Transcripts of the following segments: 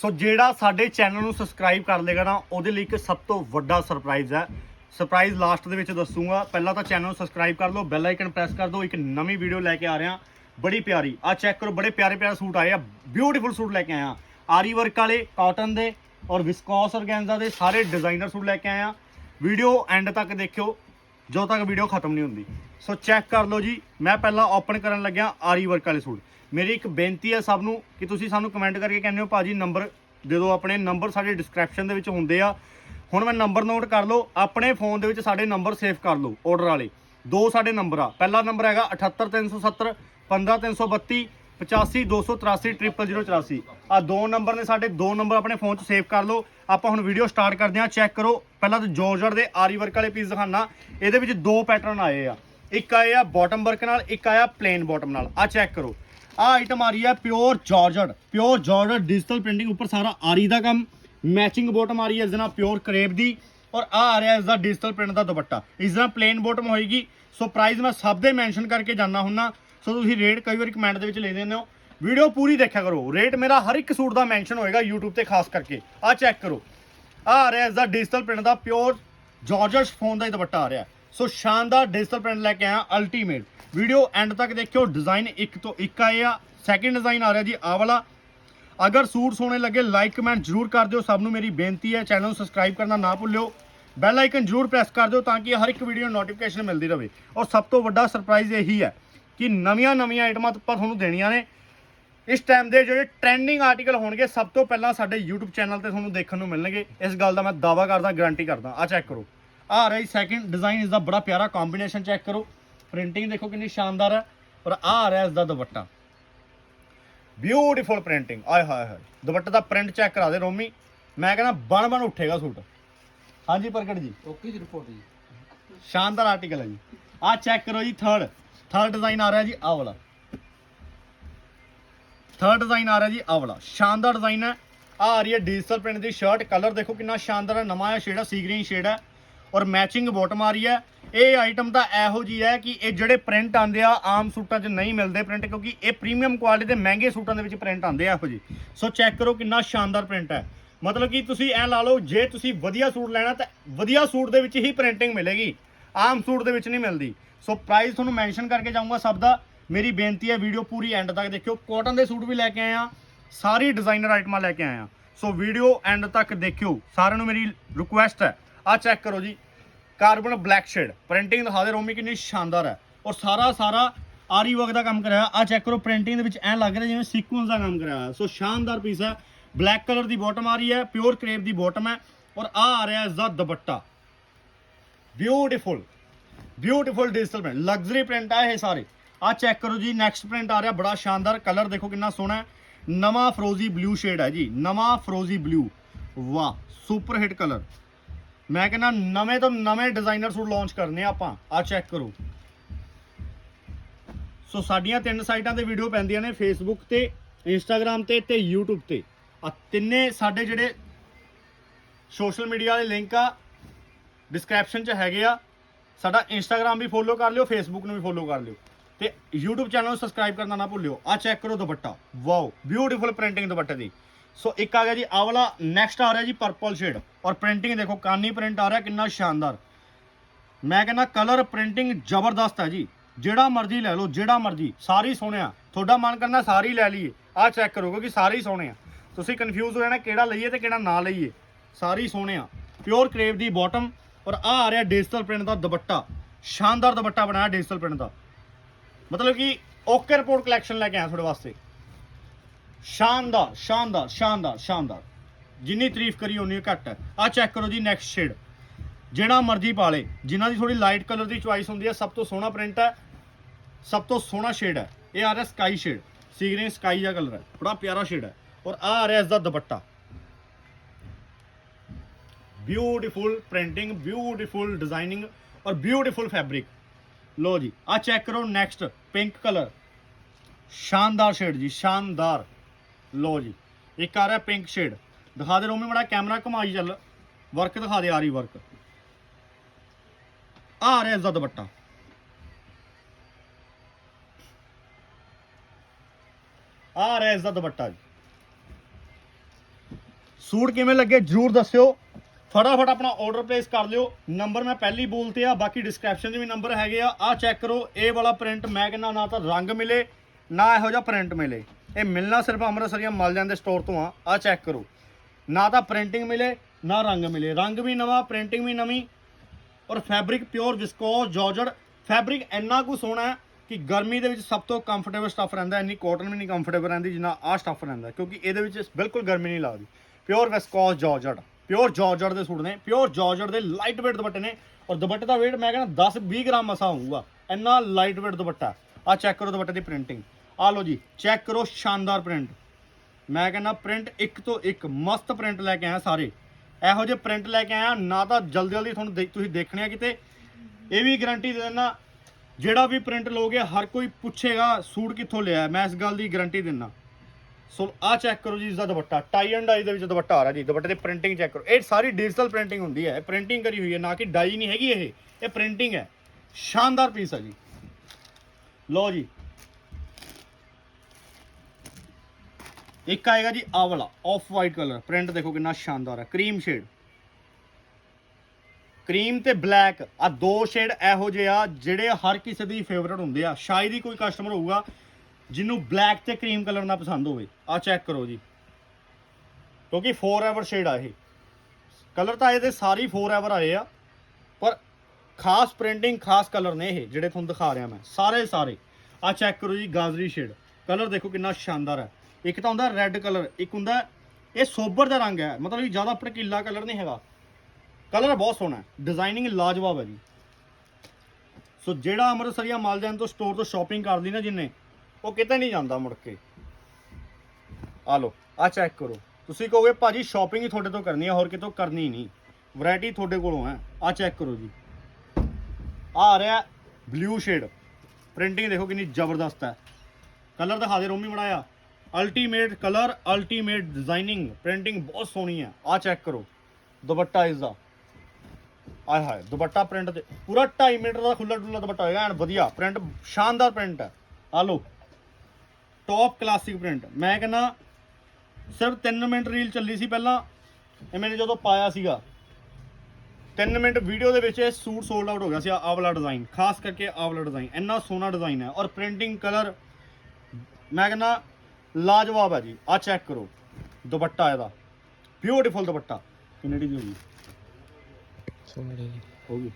ਸੋ ਜਿਹੜਾ ਸਾਡੇ ਚੈਨਲ ਨੂੰ ਸਬਸਕ੍ਰਾਈਬ ਕਰ ਲੇਗਾ ਨਾ, ਉਹਦੇ ਲਈ ਇੱਕ ਸਭ ਤੋਂ ਵੱਡਾ ਸਰਪ੍ਰਾਈਜ਼ ਹੈ। ਸਰਪ੍ਰਾਈਜ਼ ਲਾਸਟ ਦੇ ਵਿੱਚ ਦੱਸੂਗਾ। ਪਹਿਲਾਂ ਤਾਂ ਚੈਨਲ ਨੂੰ ਸਬਸਕ੍ਰਾਈਬ ਕਰ ਲਓ ਬੈਲ ਆਈਕਨ ਪ੍ਰੈਸ ਕਰ ਦਿਓ। ਇੱਕ ਨਵੀਂ ਵੀਡੀਓ ਲੈ ਕੇ ਆ ਰਿਹਾ। ਬੜੀ ਪਿਆਰੀ। ਆ ਚੈੱਕ ਕਰੋ, ਬੜੇ ਪਿਆਰੇ ਪਿਆਰੇ ਸੂਟ ਆਏ ਆ। ਬਿਊਟੀਫੁਲ ਸੂਟ ਲੈ ਕੇ ਆਇਆ ਆਰੀ ਵਰਕ ਵਾਲੇ ਕਾਟਨ ਦੇ ਔਰ ਵਿਸਕੋਸ ਔਰਗੈਂਜ਼ਾ ਦੇ ਸਾਰੇ ਡਿਜ਼ਾਈਨਰ ਸੂਟ ਲੈ ਕੇ ਆਇਆ ਵੀਡੀਓ ਐਂਡ ਤੱਕ ਦੇਖਿਓ। ਜਦੋਂ ਤੱਕ ਵੀਡੀਓ ਖਤਮ ਨਹੀਂ ਹੁੰਦੀ। ਸੋ ਚੈੱਕ ਕਰ ਲਓ ਜੀ, ਮੈਂ ਪਹਿਲਾਂ ਓਪਨ ਕਰਨ ਲੱਗਿਆ ਆਰੀ ਵਰਕ ਵਾਲੇ ਸੂਟ। ਮੇਰੀ ਇੱਕ ਬੇਨਤੀ ਹੈ ਸਭ ਨੂੰ ਕਿ ਤੁਸੀਂ ਸਾਨੂੰ ਕਮੈਂਟ ਕਰਕੇ ਕਹਿੰਦੇ ਹੋ, ਭਾਜੀ ਨੰਬਰ ਦੇ ਦਿਓ ਆਪਣੇ ਨੰਬਰ ਸਾਡੇ ਡਿਸਕ੍ਰਿਪਸ਼ਨ ਦੇ ਵਿੱਚ ਹੁੰਦੇ ਆ। ਹੁਣ ਮੈਂ ਨੰਬਰ ਨੋਟ ਕਰ ਲਓ, ਆਪਣੇ ਫੋਨ ਦੇ ਵਿੱਚ ਸਾਡੇ ਨੰਬਰ ਸੇਵ ਕਰ ਲਓ ਆਰਡਰ ਵਾਲੇ। ਦੋ ਸਾਡੇ ਨੰਬਰ ਆ। ਪਹਿਲਾ ਨੰਬਰ ਹੈਗਾ 78370 15332 85283 00084 ਆ ਦੋ ਨੰਬਰ ਨੇ ਸਾਡੇ, ਦੋ ਨੰਬਰ ਆਪਣੇ ਫੋਨ 'ਚ ਸੇਵ ਕਰ ਲਓ। ਆਪਾਂ ਹੁਣ ਵੀਡੀਓ ਸਟਾਰਟ ਕਰਦੇ ਹਾਂ ਚੈੱਕ ਕਰੋ। ਪਹਿਲਾਂ ਤਾਂ ਜੋਰਜਟ ਦੇ ਆਰੀ ਵਰਕ ਵਾਲੇ ਪੀਸ ਦਿਖਾਣਾ ਇਹਦੇ ਵਿੱਚ ਦੋ ਪੈਟਰਨ ਆਏ ਆ। ਇੱਕ ਆਏ ਆ ਬਾਟਮ ਵਰਕ ਨਾਲ, ਇੱਕ ਆਇਆ ਪਲੇਨ ਬਾਟਮ ਨਾਲ। ਆ ਚੈੱਕ ਕਰੋ। ਆ ਆਈਟਮ ਆ ਰਹੀ ਹੈ pure georgette pure georgette digital printing ਉੱਪਰ ਸਾਰਾ ਆਰੀ ਦਾ ਕੰਮ ਮੈਚਿੰਗ ਬਾਟਮ ਆ ਰਹੀ ਹੈ ਇਸ ਦੇ ਨਾਲ ਪਿਓਰ ਕਰੇਪ ਦੀ। ਔਰ ਆ ਆ ਰਿਹਾ ਇਸ ਦਾ ਡਿਜੀਟਲ ਪ੍ਰਿੰਟ ਦਾ ਦੁਪੱਟਾ। ਇਸ ਦਾ ਪਲੇਨ ਬਾਟਮ ਹੋਏਗੀ। ਸੋ ਪ੍ਰਾਈਸ ਮੈਂ ਸਭ ਦੇ ਮੈਂਸ਼ਨ ਕਰਕੇ ਜਾਣਾ ਹੁੰਨਾ। ਸੋ ਤੁਸੀਂ ਰੇਟ ਕਈ ਵਾਰੀ ਕਮੈਂਟ ਦੇ ਵਿੱਚ ਲੈ ਦਿੰਦੇ ਹੋ। ਵੀਡੀਓ ਪੂਰੀ ਦੇਖਿਆ ਕਰੋ। ਰੇਟ ਮੇਰਾ ਹਰ ਇੱਕ ਸੂਟ ਦਾ ਮੈਂਸ਼ਨ ਹੋਏਗਾ YouTube ਤੇ ਖਾਸ ਕਰਕੇ। ਆ ਚੈੱਕ ਕਰੋ। ਆ ਆ ਰਿਹਾ ਇਸ ਦਾ ਡਿਜੀਟਲ ਪ੍ਰਿੰਟ ਦਾ ਪਿਓਰ ਜਾਰਜਟ ਫੋਨ ਦਾ ਹੀ ਦੁਪੱਟਾ ਆ ਰਿਹਾ। ਸੋ ਸ਼ਾਨਦਾਰ ਡਿਜੀਟਲ ਪ੍ਰਿੰਟ ਲੈ ਕੇ ਆਇਆ ਅਲਟੀਮੇਟ ਵੀਡੀਓ ਐਂਡ ਤੱਕ ਦੇਖਿਓ ਡਿਜ਼ਾਈਨ ਇੱਕ ਤੋਂ ਇੱਕ ਆਏ ਆ ਸੈਕਿੰਡ ਡਿਜ਼ਾਈਨ ਆ ਰਿਹਾ ਜੀ ਆ ਵਾਲਾ। ਅਗਰ ਸੂਟ ਸੋਹਣੇ ਲੱਗੇ ਲਾਈਕ ਕਮੈਂਟ ਜ਼ਰੂਰ ਕਰ ਦਿਓ। ਸਭ ਨੂੰ ਮੇਰੀ ਬੇਨਤੀ ਹੈ ਚੈਨਲ ਨੂੰ ਸਬਸਕ੍ਰਾਈਬ ਕਰਨਾ ਨਾ ਭੁੱਲਿਓ। ਬੈਲ ਆਈਕਨ ਜ਼ਰੂਰ ਪ੍ਰੈਸ ਕਰ ਦਿਓ ਤਾਂ ਕਿ ਹਰ ਇੱਕ ਵੀਡੀਓ ਨੋਟੀਫਿਕੇਸ਼ਨ ਮਿਲਦੀ ਰਹੇ। ਔਰ ਸਭ ਤੋਂ ਵੱਡਾ ਸਰਪ੍ਰਾਈਜ਼ ਇਹੀ ਹੈ ਕਿ ਨਵੀਆਂ ਨਵੀਆਂ ਆਈਟਮਾਂ ਆਪਾਂ ਤੁਹਾਨੂੰ ਦੇਣੀਆਂ ਨੇ। ਇਸ ਟਾਈਮ ਦੇ ਜਿਹੜੇ ਟ੍ਰੈਂਡਿੰਗ ਆਰਟੀਕਲ ਹੋਣਗੇ, ਸਭ ਤੋਂ ਪਹਿਲਾਂ ਸਾਡੇ YouTube ਚੈਨਲ ਤੇ ਤੁਹਾਨੂੰ ਦੇਖਣ ਨੂੰ ਮਿਲਣਗੇ। ਇਸ ਗੱਲ ਦਾ ਮੈਂ ਦਾਵਾ ਕਰਦਾ ਗਾਰੰਟੀ ਕਰਦਾ। ਆ ਚੈੱਕ ਕਰੋ। ਆ ਰਹੀ ਸੈਕਿੰਡ ਡਿਜ਼ਾਈਨ ਇਸ ਦਾ ਬੜਾ ਪਿਆਰਾ ਕੰਬੀਨੇਸ਼ਨ ਚੈੱਕ ਕਰੋ। ਪ੍ਰਿੰਟਿੰਗ ਦੇਖੋ ਕਿੰਨੀ ਸ਼ਾਨਦਾਰ ਹੈ ਔਰ ਆ ਆ ਰਿਹਾ ਇਸ ਦਾ ਦੁਪੱਟਾ। ਬਿਊਟੀਫੁਲ ਪ੍ਰਿੰਟਿੰਗ ਆਏ ਹਾਏ ਹਾਏ। ਦੁਪੱਟੇ ਦਾ ਪ੍ਰਿੰਟ ਚੈੱਕ ਕਰਾ ਦੇ ਰੋਮੀ। ਮੈਂ ਕਹਿੰਦਾ ਬਣ ਬਣ ਉੱਠੇਗਾ ਸੂਟ। ਹਾਂਜੀ ਪ੍ਰਗਟ ਜੀ। ਓਕੇ ਜੀ ਰਿਪੋਰਟ ਜੀ। ਸ਼ਾਨਦਾਰ ਆਰਟੀਕਲ ਹੈ ਜੀ। ਆ ਚੈੱਕ ਕਰੋ ਜੀ ਥਰਡ ਥਰਡ ਡਿਜ਼ਾਈਨ ਆ ਰਿਹਾ ਜੀ ਆਹ ਵਾਲਾ। ਥਰਡ ਡਿਜ਼ਾਈਨ ਆ ਰਿਹਾ ਜੀ ਆਹ ਵਾਲਾ। ਸ਼ਾਨਦਾਰ ਡਿਜ਼ਾਈਨ ਹੈ। ਆ ਆ ਰਹੀ ਹੈ ਡਿਜੀਟਲ ਪ੍ਰਿੰਟ ਦੀ ਸ਼ਰਟ ਕਲਰ ਦੇਖੋ ਕਿੰਨਾ ਸ਼ਾਨਦਾਰ ਹੈ। ਨਵਾਂ ਹੈ ਸ਼ੇਡ ਹੈ ਸੀ ਗ੍ਰੀਨ ਸ਼ੇਡ ਹੈ। ਔਰ ਮੈਚਿੰਗ ਬਾਟਮ ਆ ਰਹੀ ਹੈ। ਇਹ ਆਈਟਮ ਤਾਂ ਇਹੋ ਜੀ ਹੈ ਕਿ ਇਹ ਜਿਹੜੇ ਪ੍ਰਿੰਟ ਆਉਂਦੇ ਆ, ਆਮ ਸੂਟਾਂ 'ਚ ਨਹੀਂ ਮਿਲਦੇ ਪ੍ਰਿੰਟ ਕਿਉਂਕਿ ਇਹ ਪ੍ਰੀਮੀਅਮ ਕੁਆਲਿਟੀ ਦੇ ਮਹਿੰਗੇ ਸੂਟਾਂ ਦੇ ਵਿੱਚ ਪ੍ਰਿੰਟ ਆਉਂਦੇ ਆ ਇਹੋ ਜੀ ਸੋ ਚੈੱਕ ਕਰੋ ਕਿੰਨਾ ਸ਼ਾਨਦਾਰ ਪ੍ਰਿੰਟ ਹੈ। ਮਤਲਬ ਕਿ ਤੁਸੀਂ ਐ ਲਾ ਲਓ, ਜੇ ਤੁਸੀਂ ਵਧੀਆ ਸੂਟ ਲੈਣਾ ਤਾਂ ਵਧੀਆ ਸੂਟ ਦੇ ਵਿੱਚ ਹੀ ਪ੍ਰਿੰਟਿੰਗ ਮਿਲੇਗੀ। ਆਮ ਸੂਟ ਦੇ ਵਿੱਚ ਨਹੀਂ ਮਿਲਦੀ। ਸੋ ਪ੍ਰਾਈਸ ਤੁਹਾਨੂੰ ਮੈਂਸ਼ਨ ਕਰਕੇ ਜਾਊਂਗਾ ਸਭ ਦਾ। ਮੇਰੀ ਬੇਨਤੀ ਹੈ ਵੀਡੀਓ ਪੂਰੀ ਐਂਡ ਤੱਕ ਦੇਖਿਓ। ਕਾਟਨ ਦੇ ਸੂਟ ਵੀ ਲੈ ਕੇ ਆਇਆ ਸਾਰੀ ਡਿਜ਼ਾਈਨਰ ਆਈਟਮਾਂ ਲੈ ਕੇ ਆਇਆ ਸੋ ਵੀਡੀਓ ਐਂਡ ਤੱਕ ਦੇਖਿਓ। ਸਾਰਿਆਂ ਨੂੰ ਮੇਰੀ ਰਿਕੁਐਸਟ ਹੈ। ਆ ਚੈੱਕ ਕਰੋ ਜੀ। ਕਾਰਬਨ ਬਲੈਕ ਸ਼ੇਡ ਪ੍ਰਿੰਟਿੰਗ ਦਿਖਾ ਦੇ ਰੋਮੀ ਕਿੰਨੀ ਸ਼ਾਨਦਾਰ ਹੈ। ਔਰ ਸਾਰਾ ਸਾਰਾ ਆਰੀ ਵਰਕ ਦਾ ਕੰਮ ਕਰਿਆ ਆ ਚੈੱਕ ਕਰੋ ਪ੍ਰਿੰਟਿੰਗ ਦੇ ਵਿੱਚ ਐ ਲੱਗ ਰਿਹਾ ਜਿਵੇਂ ਸੀਕੁਐਂਸ ਦਾ ਕੰਮ ਕਰਿਆ ਸੋ ਸ਼ਾਨਦਾਰ ਪੀਸ ਹੈ। ਬਲੈਕ ਕਲਰ ਦੀ ਬਾਟਮ ਆ ਰਹੀ ਹੈ ਪਿਓਰ ਕਰੇਪ ਦੀ ਬਾਟਮ ਹੈ। ਔਰ ਆ ਆ ਰਿਹਾ ਇਸ ਦਾ ਦੁਪੱਟਾ। Beautiful beautiful digital print luxury print ਆ ਇਹ ਸਾਰੇ। ਆ ਚੈੱਕ ਕਰੋ ਜੀ ਨੈਕਸਟ ਪ੍ਰਿੰਟ ਆ ਰਿਹਾ। ਬੜਾ ਸ਼ਾਨਦਾਰ ਕਲਰ ਦੇਖੋ ਕਿੰਨਾ ਸੋਹਣਾ ਹੈ। ਨਵਾਂ ਫਰੋਜ਼ੀ ਬਲੂ ਸ਼ੇਡ ਹੈ ਜੀ। ਨਵਾਂ ਫਰੋਜ਼ੀ ਬਲੂ ਵਾਹ ਸੁਪਰ ਹਿੱਟ ਕਲਰ ਮੈਂ ਕਹਿੰਦਾ ਨਵੇਂ ਤੋਂ ਨਵੇਂ ਡਿਜ਼ਾਈਨਰ ਸੂਟ ਲਾਂਚ ਕਰਨੇ ਆ ਆਪਾਂ। ਆ ਚੈੱਕ ਕਰੋ। ਸੋ ਸਾਡੀਆਂ ਤਿੰਨ ਸਾਈਟਾਂ ਤੇ ਵੀਡੀਓ ਪੈਂਦੀਆਂ ਨੇ ਫੇਸਬੁੱਕ ਤੇ ਇੰਸਟਾਗ੍ਰam ਤੇ ਤੇ YouTube ਤੇ। ਆ ਤਿੰਨੇ ਸਾਡੇ ਜਿਹੜੇ ਸੋਸ਼ਲ ਮੀਡੀਆ ਵਾਲੇ ਲਿੰਕ ਆ ਡਿਸਕ੍ਰਿਪਸ਼ਨ 'ਚ ਹੈਗੇ ਆ। ਸਾਡਾ ਇੰਸਟਾਗ੍ਰam ਵੀ ਫੋਲੋ ਕਰ ਲਿਓ ਫੇਸਬੁੱਕ ਨੂੰ ਵੀ ਫੋਲੋ ਕਰ ਲਿਓ। ਤੇ YouTube ਚੈਨਲ ਨੂੰ ਸਬਸਕ੍ਰਾਈਬ ਕਰਨਾ ਨਾ ਭੁੱਲਿਓ। ਆ ਚੈੱਕ ਕਰੋ ਦੁਪੱਟਾ। ਵਾਓ ਬਿਊਟੀਫੁਲ ਪ੍ਰਿੰਟਿੰਗ ਦੁਪੱਟੇ ਦੀ। ਸੋ ਇੱਕ ਆ ਗਿਆ ਜੀ, ਆਹ ਵਾਲਾ ਨੈਕਸਟ ਆ ਰਿਹਾ ਜੀ ਪਰਪਲ ਸ਼ੇਡ ਔਰ ਪ੍ਰਿੰਟਿੰਗ ਦੇਖੋ, ਕਾਨੀ ਪ੍ਰਿੰਟ ਆ ਰਿਹਾ, ਕਿੰਨਾ ਸ਼ਾਨਦਾਰ। ਮੈਂ ਕਹਿੰਦਾ ਕਲਰ ਪ੍ਰਿੰਟਿੰਗ ਜ਼ਬਰਦਸਤ ਹੈ ਜੀ। ਜਿਹੜਾ ਮਰਜ਼ੀ ਲੈ ਲਓ, ਜਿਹੜਾ ਮਰਜ਼ੀ, ਸਾਰੀ ਸੋਹਣਿਆ ਤੁਹਾਡਾ ਮਨ ਕਰਨਾ ਸਾਰੀ ਲੈ ਲਈਏ। ਆ ਚੈੱਕ ਕਰੋ ਕਿਉਂਕਿ ਸਾਰੇ ਹੀ ਸੋਹਣੇ ਆ। ਤੁਸੀਂ ਕਨਫਿਊਜ਼ ਹੋ ਜਾਣਾ ਕਿਹੜਾ ਲਈਏ ਤੇ ਕਿਹੜਾ ਨਾ ਲਈਏ। ਸਾਰੀ ਸੋਹਣੇ ਆ। ਪਿਓਰ ਕਰੇਵ ਦੀ ਬਾਟਮ ਔਰ ਆ ਆ ਰਿਹਾ ਡਿਜੀਟਲ ਪ੍ਰਿੰਟ ਦਾ ਦੁਪੱਟਾ। ਸ਼ਾਨਦਾਰ ਦੁਪੱਟਾ ਬਣਾਇਆ ਡਿਜੀਟਲ ਪ੍ਰਿੰਟ ਦਾ। ਮਤਲਬ ਕਿ ਓਕੇ ਰਿਪੋਰਟ ਕਲੈਕਸ਼ਨ ਲੈ ਕੇ ਆਇਆ ਤੁਹਾਡੇ ਵਾਸਤੇ। ਸ਼ਾਨਦਾਰ ਸ਼ਾਨਦਾਰ ਸ਼ਾਨਦਾਰ ਸ਼ਾਨਦਾਰ। ਜਿੰਨੀ ਤਾਰੀਫ ਕਰੀ ਉਨੀ ਘੱਟ ਹੈ। ਆ ਚੈੱਕ ਕਰੋ ਜੀ ਨੈਕਸਟ ਸ਼ੇਡ ਜਿਹੜਾ ਮਰਜ਼ੀ ਪਾ ਲੇ ਜਿਨ੍ਹਾਂ ਦੀ ਥੋੜੀ ਲਾਈਟ ਕਲਰ ਦੀ ਚੁਆਇਸ ਹੁੰਦੀ ਹੈ, ਸਭ ਤੋਂ ਸੋਹਣਾ ਪ੍ਰਿੰਟ ਹੈ, ਸਭ ਤੋਂ ਸੋਹਣਾ ਸ਼ੇਡ ਹੈ। ਇਹ ਆ ਰਿਹਾ sky shade sea green sky ਦਾ ਕਲਰ ਹੈ। ਬੜਾ ਪਿਆਰਾ ਸ਼ੇਡ ਹੈ। ਔਰ ਆ ਆ ਰਿਹਾ ਇਸ ਦਾ ਦੁਪੱਟਾ। ਬਿਊਟੀਫੁਲ ਪ੍ਰਿੰਟਿੰਗ ਬਿਊਟੀਫੁਲ ਡਿਜ਼ਾਈਨਿੰਗ ਔਰ ਬਿਊਟੀਫੁਲ ਫੈਬਰਿਕ ਲੋ ਜੀ ਆ ਚੈੱਕ ਕਰੋ ਨੈਕਸਟ ਪਿੰਕ ਕਲਰ ਸ਼ਾਨਦਾਰ ਸ਼ੇਡ ਜੀ, ਸ਼ਾਨਦਾਰ। ਲੋ ਜੀ, ਇੱਕ ਆ ਰਿਹਾ ਪਿੰਕ ਸ਼ੇਡ ਦਿਖਾ ਦੇ ਰੋਮੀ ਮੜਾ ਕੈਮਰਾ ਘੁਮਾਈ ਚੱਲ। ਵਰਕ ਦਿਖਾ ਦੇ, ਆਰੀ ਵਰਕ ਆ ਰਿਹਾ ਇਸ ਦਾ ਦੁਪੱਟਾ। ਆ ਰਿਹਾ ਇਸ ਦਾ ਦੁਪੱਟਾ ਜੀ। ਸੂਟ ਕਿਵੇਂ ਲੱਗੇ, ਜਰੂਰ ਦੱਸਿਓ। ਫਟਾਫਟ ਆਪਣਾ ਆਰਡਰ ਪਲੇਸ ਕਰ ਲਿਓ। ਨੰਬਰ ਮੈਂ ਪਹਿਲੀ ਬੋਲਤੇ ਆ, ਬਾਕੀ ਡਿਸਕ੍ਰਿਪਸ਼ਨ 'ਚ ਵੀ ਨੰਬਰ ਹੈਗੇ ਆ। ਆ ਚੈੱਕ ਕਰੋ, ਇਹ ਵਾਲਾ ਪ੍ਰਿੰਟ ਮੈਂ ਕਹਿੰਦਾ ਨਾ ਤਾਂ ਰੰਗ ਮਿਲੇ, ਨਾ ਇਹੋ ਜਿਹਾ ਪ੍ਰਿੰਟ ਮਿਲੇ। ਇਹ ਮਿਲਣਾ ਸਿਰਫ ਅੰਮ੍ਰਿਤਸਰੀਆਂ ਮਲ ਜਾਂਦੇ ਸਟੋਰ ਤੋਂ ਆ। ਆ ਚੈੱਕ ਕਰੋ। ਨਾ ਤਾਂ ਪ੍ਰਿੰਟਿੰਗ ਮਿਲੇ, ਨਾ ਰੰਗ ਮਿਲੇ। ਰੰਗ ਵੀ ਨਵਾਂ ਪ੍ਰਿੰਟਿੰਗ ਵੀ ਨਵੀਂ। ਔਰ fabric pure viscose georgette fabric ਇੰਨਾ ਕੁ ਸੋਹਣਾ ਹੈ ਕਿ ਗਰਮੀ ਦੇ ਵਿੱਚ ਸਭ ਤੋਂ ਕੰਫਰਟੇਬਲ ਸਟੱਫ ਰਹਿੰਦਾ ਇੰਨੀ ਕਾਟਨ ਵੀ ਨਹੀਂ ਕੰਫਰਟੇਬਲ ਰਹਿੰਦੀ ਜਿੰਨਾ ਆਹ ਸਟੱਫ ਰਹਿੰਦਾ ਕਿਉਂਕਿ ਇਹਦੇ ਵਿੱਚ ਬਿਲਕੁਲ ਗਰਮੀ ਨਹੀਂ ਲੱਗਦੀ। Pure viscose georgette pure georgette ਦੇ ਸੂਟ ਨੇ। ਪਿਓਰ ਜਾਰਜਟ ਦੇ ਲਾਈਟ weight ਦੁਪੱਟੇ ਨੇ। ਔਰ ਦੁਪੱਟੇ ਦਾ weight ਮੈਂ ਕਹਿੰਦਾ 10 20 ਗ੍ਰਾਮ ਮਸਾ ਹੋਊਗਾ। ਇੰਨਾ ਲਾਈਟ weight ਦੁਪੱਟਾ। ਆ ਚੈੱਕ ਕਰੋ ਦੁਪੱਟੇ ਦੀ ਪ੍ਰਿੰਟਿੰਗ ਆ ਲਓ ਜੀ ਚੈੱਕ ਕਰੋ ਸ਼ਾਨਦਾਰ ਪ੍ਰਿੰਟ ਮੈਂ ਕਹਿੰਦਾ ਪ੍ਰਿੰਟ ਇੱਕ ਤੋਂ ਇੱਕ ਮਸਤ ਪ੍ਰਿੰਟ ਲੈ ਕੇ ਆਇਆ ਸਾਰੇ। ਇਹੋ ਜਿਹੇ ਪ੍ਰਿੰਟ ਲੈ ਕੇ ਆਇਆ, ਨਾ ਤਾਂ ਜਲਦੀ ਜਲਦੀ ਤੁਹਾਨੂੰ ਦੇਖ- ਤੁਸੀਂ ਦੇਖਣੇ ਆ ਕਿਤੇ। ਇਹ ਵੀ ਗਾਰੰਟੀ ਦੇ ਦਿੰਦਾ, ਜਿਹੜਾ ਵੀ ਪ੍ਰਿੰਟ ਲੋਗੇ ਹਰ ਕੋਈ ਪੁੱਛੇਗਾ ਸੂਟ ਕਿੱਥੋਂ ਲਿਆ, ਮੈਂ ਇਸ ਗੱਲ ਦੀ ਗਾਰੰਟੀ ਦਿੰਦਾ। ਸੋ ਆ ਚੈੱਕ ਕਰੋ ਜੀ ਇਸ ਦਾ ਦੁਪੱਟਾ ਟਾਈ ਐਂਡ ਡਾਈ ਦੇ ਵਿੱਚ ਦੁਪੱਟਾ ਆ ਰਿਹਾ ਜੀ, ਦੁਪੱਟੇ ਦੀ ਪ੍ਰਿੰਟਿੰਗ ਚੈੱਕ ਕਰੋ। ਇਹ ਸਾਰੀ ਡਿਜੀਟਲ ਪ੍ਰਿੰਟਿੰਗ ਹੁੰਦੀ ਹੈ ਪ੍ਰਿੰਟਿੰਗ ਕਰੀ ਹੋਈ ਹੈ, ਨਾ ਕਿ ਡਾਈ ਨਹੀਂ ਹੈਗੀ ਇਹ ਇਹ ਪ੍ਰਿੰਟਿੰਗ ਹੈ। ਸ਼ਾਨਦਾਰ ਪੀਸ ਹੈ ਜੀ। ਲਓ ਜੀ ਇੱਕ ਆਏਗਾ ਜੀ ਆਹ ਵਾਲਾ ਆਫ ਵਾਈਟ ਕਲਰ ਪ੍ਰਿੰਟ ਦੇਖੋ ਕਿੰਨਾ ਸ਼ਾਨਦਾਰ ਹੈ। ਕਰੀਮ ਸ਼ੇਡ ਕਰੀਮ ਤੇ ਬਲੈਕ ਆ ਦੋ ਸ਼ੇਡ ਇਹੋ ਜਿਹੇ ਆ, ਜਿਹੜੇ ਹਰ ਕਿਸੇ ਦੀ ਫੇਵਰਟ ਹੁੰਦੇ ਆ। ਸ਼ਾਇਦ ਹੀ ਕੋਈ ਕਸਟਮਰ ਹੋਊਗਾ ਜਿਹਨੂੰ ਬਲੈਕ ਤੇ ਕਰੀਮ ਕਲਰ ਨਾ ਪਸੰਦ ਹੋਵੇ। ਆ ਚੈੱਕ ਕਰੋ ਜੀ। ਕਿਉਂਕਿ ਫੋਰ ਐਵਰ ਸ਼ੇਡ ਆ ਇਹ। ਕਲਰ ਤਾਂ ਇਹਦੇ ਸਾਰੇ ਫੋਰ ਐਵਰ ਆਏ ਆ। ਪਰ ਖਾਸ ਪ੍ਰਿੰਟਿੰਗ ਖਾਸ ਕਲਰ ਨੇ ਇਹ, ਜਿਹੜੇ ਤੁਹਾਨੂੰ ਦਿਖਾ ਰਿਹਾ ਮੈਂ। ਸਾਰੇ ਸਾਰੇ। ਆ ਚੈੱਕ ਕਰੋ ਜੀ, ਗਾਜ਼ਰੀ ਸ਼ੇਡ ਕਲਰ ਦੇਖੋ ਕਿੰਨਾ ਸ਼ਾਨਦਾਰ ਹੈ। ਇੱਕ ਤਾਂ ਹੁੰਦਾ ਰੈੱਡ ਕਲਰ ਇੱਕ ਹੁੰਦਾ ਇਹ ਸੋਬਰ ਦਾ ਰੰਗ ਹੈ। ਮਤਲਬ ਕਿ ਜ਼ਿਆਦਾ ਭੜਕੀਲਾ ਕਲਰ ਨਹੀਂ ਹੈਗਾ। ਕਲਰ ਬਹੁਤ ਸੋਹਣਾ ਹੈ। ਡਿਜ਼ਾਈਨਿੰਗ ਲਾਜਵਾਬ ਹੈ ਜੀ। ਸੋ ਜਿਹੜਾ ਅੰਮ੍ਰਿਤਸਰੀਆ ਮਾਲ ਜਾਨ ਤੋਂ ਸਟੋਰ ਤੋਂ ਸ਼ਾਪਿੰਗ ਕਰਦੀ ਨਾ ਜਿੰਨੇ ਉਹ ਕਿਤੇ ਨਹੀਂ ਜਾਂਦਾ ਮੁੜ ਕੇ। ਆ ਲਓ, ਆ ਚੈੱਕ ਕਰੋ। ਤੁਸੀਂ ਕਹੋਗੇ, ਭਾਜੀ ਸ਼ਾਪਿੰਗ ਹੀ ਤੁਹਾਡੇ ਤੋਂ ਕਰਨੀ ਹੈ, ਹੋਰ ਕਿਤੋਂ ਕਰਨੀ ਨਹੀਂ। ਵੈਰਾਈਟੀ ਤੁਹਾਡੇ ਕੋਲੋਂ ਹੈ। ਆ ਚੈੱਕ ਕਰੋ ਜੀ। ਆ ਆ ਰਿਹਾ ਬਲੂ ਸ਼ੇਡ ਪ੍ਰਿੰਟਿੰਗ ਦੇਖੋ ਕਿੰਨੀ ਜ਼ਬਰਦਸਤ ਹੈ। ਕਲਰ ਦਿਖਾ ਦੇ, ਰੋਮੀ ਬਣਾਇਆ। Ultimate colour ultimate designing printing ਬਹੁਤ ਸੋਹਣੀ ਹੈ। ਆ ਚੈੱਕ ਕਰੋ। ਦੁਪੱਟਾ ਇਸ ਦਾ ਆਏ ਹਾਏ, ਦੁਪੱਟਾ ਪ੍ਰਿੰਟ ਤੇ ਪੂਰਾ 2.5 ਮੀਟਰ ਦਾ ਖੁੱਲਾ ਡੁੱਲਾ ਦੁਪੱਟਾ ਹੋਏਗਾ ਐਂਡ ਵਧੀਆ। ਪ੍ਰਿੰਟ ਸ਼ਾਨਦਾਰ ਪ੍ਰਿੰਟ ਹੈ। ਆ ਲਓ। ਟੌਪ ਕਲਾਸਿਕ ਪ੍ਰਿੰਟ ਮੈਂ ਕਹਿੰਦਾ, ਸਿਰਫ 3 ਮਿੰਟ ਰੀਲ ਚੱਲੀ ਸੀ ਪਹਿਲਾਂ। ਇਹ ਮੈंने ਜਦੋਂ ਪਾਇਆ ਸੀਗਾ। 3 ਮਿੰਟ ਵੀਡੀਓ ਦੇ ਵਿੱਚ ਇਹ ਸੂਟ ਸੋਲਡ ਆਊਟ ਹੋ ਗਿਆ ਸੀ, ਆਹ ਵਾਲਾ ਡਿਜ਼ਾਈਨ ਖਾਸ ਕਰਕੇ ਆਹ ਵਾਲਾ ਡਿਜ਼ਾਈਨ ਇੰਨਾ ਸੋਹਣਾ ਡਿਜ਼ਾਈਨ ਹੈ। ਔਰ ਪ੍ਰਿੰਟਿੰਗ ਕਲਰ ਮੈਂ ਕਹਿੰਦਾ ਲਾਜਵਾਬ ਹੈ ਜੀ। ਆ ਚੈੱਕ ਕਰੋ। ਦੁਪੱਟਾ ਇਹਦਾ। ਬਿਊਟੀਫੁਲ ਦੁਪੱਟਾ। ਕਿੰਨੇ ਦੀ ਹੋਗੀ ਸੋਹਣੀ ਹੋਗੀ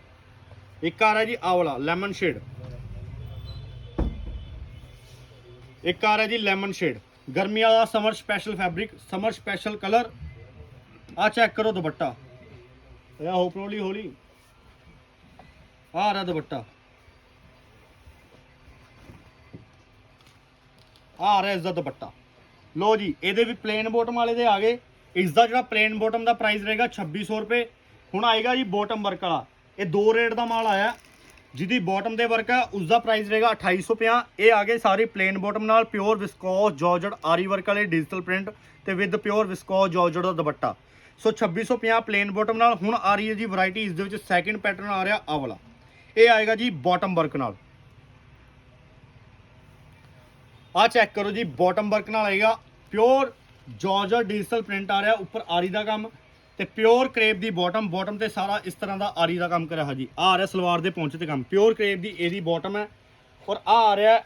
ਇੱਕ ਆ ਰਿਹਾ ਜੀ ਆਹ ਵਾਲਾ ਲੈਮਨ ਸ਼ੇਡ ਇੱਕ ਆ ਰਿਹਾ ਜੀ ਲੈਮਨ ਸ਼ੇਡ ਗਰਮੀ ਵਾਲਾ summer special fabric summer special colour ਆ ਚੈੱਕ ਕਰੋ ਦੁਪੱਟਾ। ਇਹ ਹੋਪ ਹੌਲੀ ਆ ਰਿਹਾ ਦੁਪੱਟਾ। ਆ ਰਿਹਾ ਇਸ ਦਾ ਦੁਪੱਟਾ। ਲੋ ਜੀ, ਇਹਦੇ ਵੀ ਪਲੇਨ ਬੋਟਮ ਵਾਲੇ ਦੇ ਆ ਗਏ। ਇਸ ਦਾ ਜਿਹੜਾ ਪਲੇਨ ਬੋਟਮ ਦਾ ਪ੍ਰਾਈਸ ਰਹੇਗਾ 2600 ਰੁਪਏ। ਹੁਣ ਆਏਗਾ ਜੀ ਬੋਟਮ ਵਰਕ ਵਾਲਾ। ਇਹ ਦੋ ਰੇਟ ਦਾ ਮਾਲ ਆਇਆ। ਜਿਹਦੀ ਬਾਟਮ ਦੇ ਵਰਕ ਹੈ ਉਸ ਦਾ ਪ੍ਰਾਈਸ ਰਹੇਗਾ 2850 ਇਹ ਆ ਗਏ ਸਾਰੇ ਪਲੇਨ ਬਾਟਮ ਨਾਲ ਪਿਓਰ ਵਿਸਕੋਸ ਜਾਰਜਟ ਆਰੀ ਵਰਕ ਵਾਲੇ ਡਿਜੀਟਲ ਪ੍ਰਿੰਟ ਤੇ ਵਿਦ ਪਿਓਰ ਵਿਸਕੋਸ ਜਾਰਜਟ ਦਾ ਦੁਪੱਟਾ। ਸੋ 2650 ਪਲੇਨ ਬਾਟਮ ਨਾਲ ਹੁਣ ਆ ਰਹੀ ਹੈ ਜੀ ਵੈਰਾਈਟੀ ਇਸ ਦੇ ਵਿੱਚ ਸੈਕਿੰਡ ਪੈਟਰਨ ਆ ਰਿਹਾ ਆ ਵਾਲਾ। ਇਹ ਆਏਗਾ ਜੀ ਬਾਟਮ ਵਰਕ ਨਾਲ। ਆ ਚੈੱਕ ਕਰੋ ਜੀ ਬਾਟਮ ਵਰਕ ਨਾਲ ਆਏਗਾ। ਪਿਓਰ ਜਾਰਜਟ ਡਿਜੀਟਲ ਪ੍ਰਿੰਟ ਆ ਰਿਹਾ, ਉੱਪਰ ਆਰੀ ਦਾ ਕੰਮ ਤੇ ਪਿਓਰ ਕਰੇਪ ਦੀ ਬਾਟਮ ਬਾਟਮ ਤੇ ਸਾਰਾ ਇਸ ਤਰ੍ਹਾਂ ਦਾ ਆਰੀ ਦਾ ਕੰਮ ਕਰਿਆ ਹੋਇਆ ਜੀ। ਆਹ ਆ ਰਿਹਾ ਸਲਵਾਰ ਦੇ ਪਹੁੰਚੇ ਤੇ ਕੰਮ। ਪਿਓਰ ਕਰੇਪ ਦੀ ਇਹਦੀ ਬਾਟਮ ਹੈ ਔਰ ਆ ਆ ਰਿਹਾ